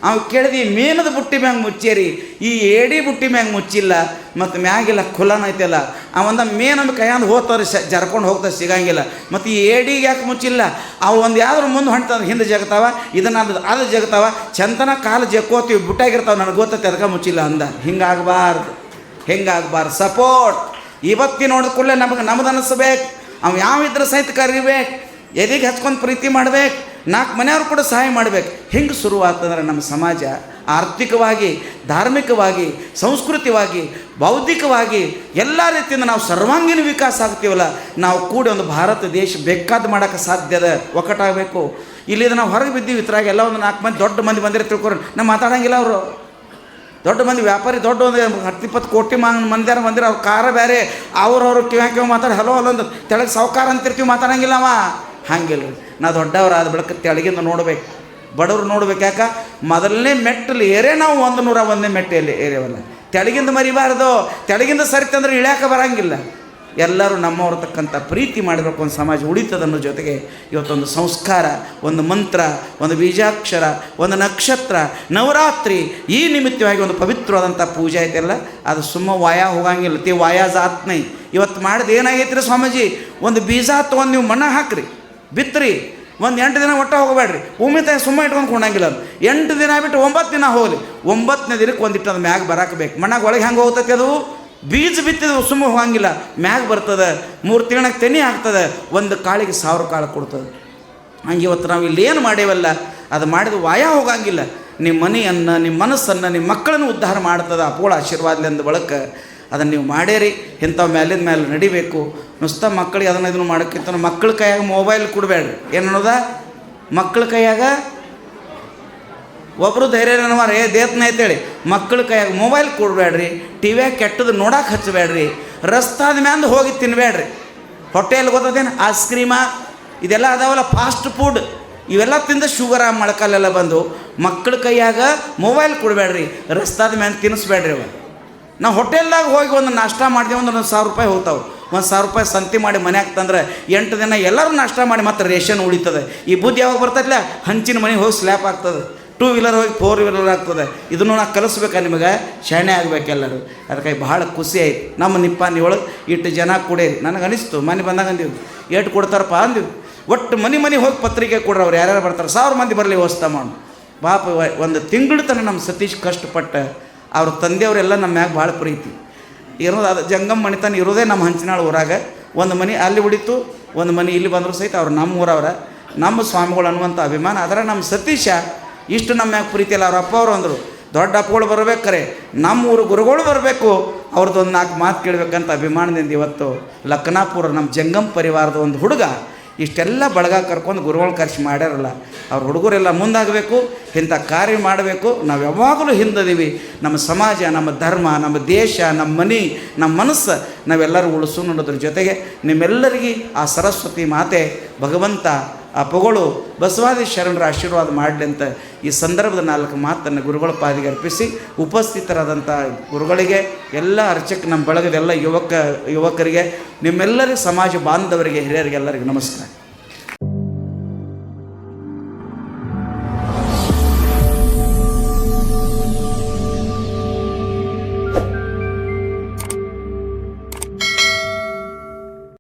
Speaker 1: ಅವ್ ಕೇಳಿದ್ವಿ ಮೀನದ ಬುಟ್ಟಿ ಮ್ಯಾಗ ಮುಚ್ಚೇರಿ. ಈ ಏಡಿ ಬುಟ್ಟಿ ಮ್ಯಾಗ ಮುಚ್ಚಿಲ್ಲ, ಮತ್ತು ಮ್ಯಾಗಿಲ್ಲ ಖುಲನ ಐತಲ್ಲ. ಅವಂದ ಮೀನೊಂದು ಕೈಯಂದು ಹೋಗ್ತಾರೆ ಸ ಜರ್ಕೊಂಡು ಹೋಗ್ತಾರೆ ಸಿಗಂಗಿಲ್ಲ. ಮತ್ತು ಈ ಏಡಿಗೆ ಯಾಕೆ ಮುಚ್ಚಿಲ್ಲ? ಅವು ಒಂದು ಯಾವ್ದ್ರ ಮುಂದೆ ಹೊಂಟಾರ ಹಿಂದೆ ಜಗತಾವ ಇದನ್ನ ಅದು ಅದು ಜಗತಾವ ಚಂದನ ಕಾಲು ಜಕ್ಕೋತೀವಿ ಬುಟ್ಟಾಗಿರ್ತಾವೆ, ನನಗೆ ಗೊತ್ತೈತೆ ಅದಕ್ಕೆ ಮುಚ್ಚಿಲ್ಲ ಅಂದ. ಹಿಂಗಾಗಬಾರ್ದು ಹಿಂಗಾಗಬಾರ್ದು. ಸಪೋರ್ಟ್ ಇವತ್ತಿ ನೋಡಿದ ಕೂಡಲೇ ನಮಗೆ ನಮ್ದು ಅನಿಸ್ಬೇಕು. ಅವ ಯಾವ ಇದ್ರ ಸಹಿತ ಕರಿಬೇಕು. ಎದೆಗೆ ಹಚ್ಕೊಂಡು ಪ್ರೀತಿ ಮಾಡ್ಬೇಕು. ನಾಲ್ಕು ಮನೆಯವರು ಕೂಡ ಸಹಾಯ ಮಾಡಬೇಕು. ಹಿಂಗೆ ಶುರುವಾತಂದ್ರೆ ನಮ್ಮ ಸಮಾಜ ಆರ್ಥಿಕವಾಗಿ, ಧಾರ್ಮಿಕವಾಗಿ, ಸಂಸ್ಕೃತಿವಾಗಿ, ಬೌದ್ಧಿಕವಾಗಿ ಎಲ್ಲ ರೀತಿಯಿಂದ ನಾವು ಸರ್ವಾಂಗೀಣ ವಿಕಾಸ ಆಗ್ತೀವಲ್ಲ, ನಾವು ಕೂಡಿ ಒಂದು ಭಾರತ ದೇಶ ಬೇಕಾದ ಮಾಡೋಕ್ಕೆ ಸಾಧ್ಯದ ಒಕ್ಕಟಾಗಬೇಕು. ಇಲ್ಲಿದ ನಾವು ಹೊರಗೆ ಬಿದ್ದೀವಿ ಇತ್ರಾಗ ಎಲ್ಲ ಒಂದು ನಾಲ್ಕು ಮಂದಿ, ದೊಡ್ಡ ಮಂದಿ ಬಂದಿರೋ ತಿಳ್ಕೊರು. ನಾವು ಮಾತಾಡೋಂಗಿಲ್ಲ ಅವರು. ದೊಡ್ಡ ಮಂದಿ ವ್ಯಾಪಾರಿ, ದೊಡ್ಡ ಒಂದು ಹತ್ತು ಇಪ್ಪತ್ತು ಕೋಟಿ ಮಾ ಮಂದಿಯಾರ ಬಂದಿರ, ಅವ್ರ ಕಾರ ಬೇರೆ ಅವ್ರವ್ರು ಕಿವ್ಯಾ ಕಿವ್ ಮಾತಾಡಿ, ಹಲೋ ಹಲೋ ಅಂತ ತೆಳಗೆ ಸಾವುಕಾರ ಅಂತಿರ್ತೀವಿ, ಮಾತಾಡಂಗಿಲ್ಲ ಅವ. ಹಂಗಿಲ್ಲ ನಾ ದೊಡ್ಡವರಾದ ಬೆಳಕ ತೆಳಗಿಂದ ನೋಡ್ಬೇಕು. ಬಡವರು ನೋಡ್ಬೇಕು ಯಾಕೆ? ಮೊದಲನೇ ಮೆಟ್ಟಲು ಏರೇ ನಾವು ಒಂದು ನೂರ ಒಂದನೇ ಮೆಟ್ಟೆಯಲ್ಲಿ ಏರಿಯವಲ್ಲ. ತೆಳಗಿಂದ ಮರಿಬಾರ್ದು. ತೆಳಗಿಂದ ಸರಿತಂದ್ರೆ ಇಳ್ಯಾಕೆ ಬರಂಗಿಲ್ಲ. ಎಲ್ಲರೂ ನಮ್ಮವ್ರ ತಕ್ಕಂಥ ಪ್ರೀತಿ ಮಾಡಬೇಕು ಒಂದು ಸಮಾಜ ಉಳಿತದ ಅನ್ನೋ ಜೊತೆಗೆ ಇವತ್ತೊಂದು ಸಂಸ್ಕಾರ, ಒಂದು ಮಂತ್ರ, ಒಂದು ಬೀಜಾಕ್ಷರ, ಒಂದು ನಕ್ಷತ್ರ, ನವರಾತ್ರಿ ಈ ನಿಮಿತ್ತವಾಗಿ ಒಂದು ಪವಿತ್ರವಾದಂಥ ಪೂಜೆ ಐತೆಲ್ಲ, ಅದು ಸುಮ್ಮ ವಾಯ ಹೋಗಂಗಿಲ್ಲ. ತಿ ವಾಯ ಜಾತ್ನೈ. ಇವತ್ತು ಮಾಡಿದ ಏನಾಗೈತ್ರಿ ಸ್ವಾಮೀಜಿ? ಒಂದು ಬೀಜ ತೊಗೊಂಡು ನೀವು ಮಣ್ಣ ಹಾಕ್ರಿ. ಬಿತ್ರಿ, ಒಂದು ಎಂಟು ದಿನ ಒಟ್ಟ ಹೋಗಬೇಡ್ರಿ. ಭೂಮಿ ತಾಯಿ ಸುಮ್ಮ ಇಟ್ಕೊಂಡು ಕೊಂಡಂಗಿಲ್ಲ ಅದು. ಎಂಟು ದಿನ ಬಿಟ್ಟು ಒಂಬತ್ತು ದಿನ ಹೋಗಲಿ. ಒಂಬತ್ತನೇ ದಿನಕ್ಕೆ ಒಂದಿಟ್ಟು ಅದು ಮ್ಯಾಗ ಬರಾಕಬೇಕು ಮಣ್ಣಾಗ ಒಳಗೆ ಹೆಂಗೆ ಹೋಗ್ತೈತಿ ಅದು? ಬೀಜ ಬಿತ್ತಿದ ಸುಮ್ಮ ಹೋಗಂಗಿಲ್ಲ. ಮ್ಯಾಗ ಬರ್ತದೆ, ಮೂರು ತಿಂಗಳಿಗೆ ತೆನಿ ಆಗ್ತದೆ, ಒಂದು ಕಾಳಿಗೆ ಸಾವಿರ ಕಾಳು ಕೊಡ್ತದೆ. ಹಂಗೆ ಇವತ್ತು ನಾವು ಇಲ್ಲಿ ಏನು ಮಾಡೇವಲ್ಲ? ಅದು ಮಾಡಿದ ವಾಯ ಹೋಗಂಗಿಲ್ಲ. ನಿಮ್ಮ ಮನೆಯನ್ನು ನಿಮ್ಮ ಮನಸ್ಸನ್ನು ನಿಮ್ಮ ಮಕ್ಕಳನ್ನು ಉದ್ಧಾರ ಮಾಡ್ತದೆ ಅಪೋಳ ಆಶೀರ್ವಾದಲಿಂದ ಬಳಕ ಅದನ್ನು ನೀವು ಮಾಡೇರಿ ಇಂಥವು ಮೇಲಿಂದ ಮೇಲೆ ನಡಿಬೇಕು. ನುಸ್ತ ಮಕ್ಕಳಿಗೆ ಅದನ್ನು ಇದನ್ನು ಮಾಡೋಕ್ಕಿಂತ ಮಕ್ಕಳ ಕೈಯಾಗ ಮೊಬೈಲ್ ಕೊಡಬೇಡ್ರಿ. ಏನು ಅನ್ನೋದ? ಮಕ್ಕಳ ಕೈಯಾಗ ಒಬ್ಬರು ಧೈರ್ಯ ನನವಾರ ಏ ದೇತ್ನ ಐತೇಳಿ. ಮಕ್ಕಳ ಕೈಯಾಗ ಮೊಬೈಲ್ ಕೊಡಬೇಡ್ರಿ. ಟಿ ವ್ಯಾಗ ಕೆಟ್ಟದ್ದು ನೋಡಕ್ಕೆ ಹಚ್ಚಬೇಡ್ರಿ. ರಸ್ತಾದ ಮ್ಯಾಂದು ಹೋಗಿ ತಿನ್ನಬೇಡ್ರಿ ಹೊಟ್ಟೆಯಲ್ಲಿ ಗೊತ್ತದೇನು? ಐಸ್ ಕ್ರೀಮ ಇದೆಲ್ಲ ಅದಾವಲ್ಲ ಫಾಸ್ಟ್ ಫುಡ್ ಇವೆಲ್ಲ ತಿಂದ ಶುಗರ ಮೊಳಕಾಲೆಲ್ಲ ಬಂದು ಮಕ್ಕಳ ಕೈಯಾಗ ಮೊಬೈಲ್ ಕೊಡಬೇಡ್ರಿ. ರಸ್ತಾದ ಮ್ಯಾಲ ತಿನ್ನಿಸ್ಬೇಡ್ರಿ ಅವ. ನಾವು ಹೋಟೆಲ್ದಾಗ ಹೋಗಿ ಒಂದು ನಾಷ್ಟ ಮಾಡಿದೆ, ಒಂದು ಸಾವಿರ ರೂಪಾಯಿ ಹೋಗ್ತಾವೆ. ಒಂದು ಸಾವಿರ ರೂಪಾಯಿ ಸಂತಿ ಮಾಡಿ ಮನ್ಯಾಗ ತಂದ್ರೆ ಎಂಟು ದಿನ ಎಲ್ಲರೂ ನಾಷ್ಟ ಮಾಡಿ ಮತ್ತೆ ರೇಷನ್ ಉಳಿತದೆ. ಈ ಬುದ್ಧಿ ಯಾವಾಗ ಬರ್ತೈತಿಲ್ಲ ಹಂಚಿನ ಮನೆಗೆ ಹೋಗಿ ಸ್ಲ್ಯಾಪ್ ಆಗ್ತದೆ. ಟೂ ವೀಲರ್ ಹೋಗಿ ಫೋರ್ ವೀಲರ್ ಆಗ್ತದೆ. ಇದನ್ನು ನಾ ಕಲಿಸ್ಬೇಕಾ ನಿಮಗೆ? ಶಾಣೆ ಆಗಬೇಕೆಲ್ಲರೂ ಅದಕ್ಕಾಗಿ ಭಾಳ ಖುಷಿ ಆಯ್ತು. ನಮ್ಮ ನಿಪ್ಪಾನಿ ಒಳಗೆ ಇಟ್ಟು ಜನ ಕೊಡೇರಿ. ನನಗೆ ಅನಿಸ್ತು, ಮನೆ ಬಂದಾಗ ಅಂದಿವಿ. ಏಟು ಕೊಡ್ತಾರಪ್ಪ ಅಂದಿವಿ. ಒಟ್ಟು ಮನೆ ಮನೆ ಹೋಗಿ ಪತ್ರಿಕೆ ಕೊಡ್ರಿ ಅವ್ರು. ಯಾರ್ಯಾರು ಬರ್ತಾರೆ? ಸಾವಿರ ಮಂದಿ ಬರಲಿ ವ್ಯವಸ್ಥೆ ಮಾಡು ಪಾಪ ಒಂದು ತಿಂಗಳು ತನಕ ನಮ್ಮ ಸತೀಶ್ ಕಷ್ಟಪಟ್ಟ. ಅವ್ರ ತಂದೆಯವರೆಲ್ಲ ನಮ್ಮ ಮ್ಯಾಗ ಭಾಳ ಪ್ರೀತಿ. ಇರೋದು ಅದು. ಜಂಗಮ್ ಮಣಿತನ ಇರೋದೇ ನಮ್ಮ ಹಂಚಿನಾಳು ಊರಾಗ. ಒಂದು ಮನೆ ಅಲ್ಲಿ ಉಳಿತು, ಒಂದು ಮನೆ ಇಲ್ಲಿ ಬಂದರೂ ಸಹಿತ ಅವ್ರು ನಮ್ಮ ಊರವ್ರ. ನಮ್ಮ ಸ್ವಾಮಿಗಳು ಅನ್ನುವಂಥ ಅಭಿಮಾನ. ಅದರ ನಮ್ಮ ಸತೀಶ ಇಷ್ಟು ನಮ್ಮ ಯಾಕೆ ಪ್ರೀತಿಯಲ್ಲ ಅವ್ರ ಅಪ್ಪ ಅವರು ಅಂದರು, ದೊಡ್ಡ ಅಪ್ಪಗಳು ಬರ್ಬೇಕು ಖರೆ ನಮ್ಮ ಊರು ಗುರುಗಳು ಬರಬೇಕು. ಅವ್ರದ್ದು ಒಂದು ನಾಲ್ಕು ಮಾತು ಕೇಳಬೇಕಂತ ಅಭಿಮಾನದಿಂದ ಇವತ್ತು ಲಕ್ನಾಪುರ ನಮ್ಮ ಜಂಗಮ್ ಪರಿವಾರದ ಒಂದು ಹುಡುಗ ಇಷ್ಟೆಲ್ಲ ಬಳಗ ಕರ್ಕೊಂಡು ಗುರುಗಳು ಖರ್ಚು ಮಾಡ್ಯಾರಲ್ಲ, ಅವ್ರ ಹುಡುಗರೆಲ್ಲ ಮುಂದಾಗಬೇಕು, ಇಂಥ ಕಾರ್ಯ ಮಾಡಬೇಕು. ನಾವು ಯಾವಾಗಲೂ ಹಿಂದದೀವಿ. ನಮ್ಮ ಸಮಾಜ, ನಮ್ಮ ಧರ್ಮ, ನಮ್ಮ ದೇಶ, ನಮ್ಮ ಮನೆ, ನಮ್ಮ ಮನಸ್ಸು, ನಾವೆಲ್ಲರೂ ಉಳಿಸು ಅನ್ನೋದ್ರ ಜೊತೆಗೆ ನಿಮ್ಮೆಲ್ಲರಿಗೆ ಆ ಸರಸ್ವತಿ ಮಾತೆ ಭಗವಂತ ಆ ಪೊಗಳು ಬಸವಾದಿ ಶರಣರ ಆಶೀರ್ವಾದ ಮಾಡಲಿ ಅಂತ ಈ ಸಂದರ್ಭದ ನಾಲ್ಕು ಮಾತನ್ನು ಗುರುಗಳ ಪಾದಿಗೆ ಅರ್ಪಿಸಿ ಉಪಸ್ಥಿತರಾದಂಥ ಗುರುಗಳಿಗೆ ಎಲ್ಲ ಅರ್ಚಕ ನಮ್ಮ ಬಳಗದ ಎಲ್ಲ ಯುವಕ ಯುವಕರಿಗೆ, ನಿಮ್ಮೆಲ್ಲರಿಗೂ ಸಮಾಜ ಬಾಂಧವರಿಗೆ, ಹಿರಿಯರಿಗೆ ಎಲ್ಲರಿಗೂ ನಮಸ್ಕಾರ.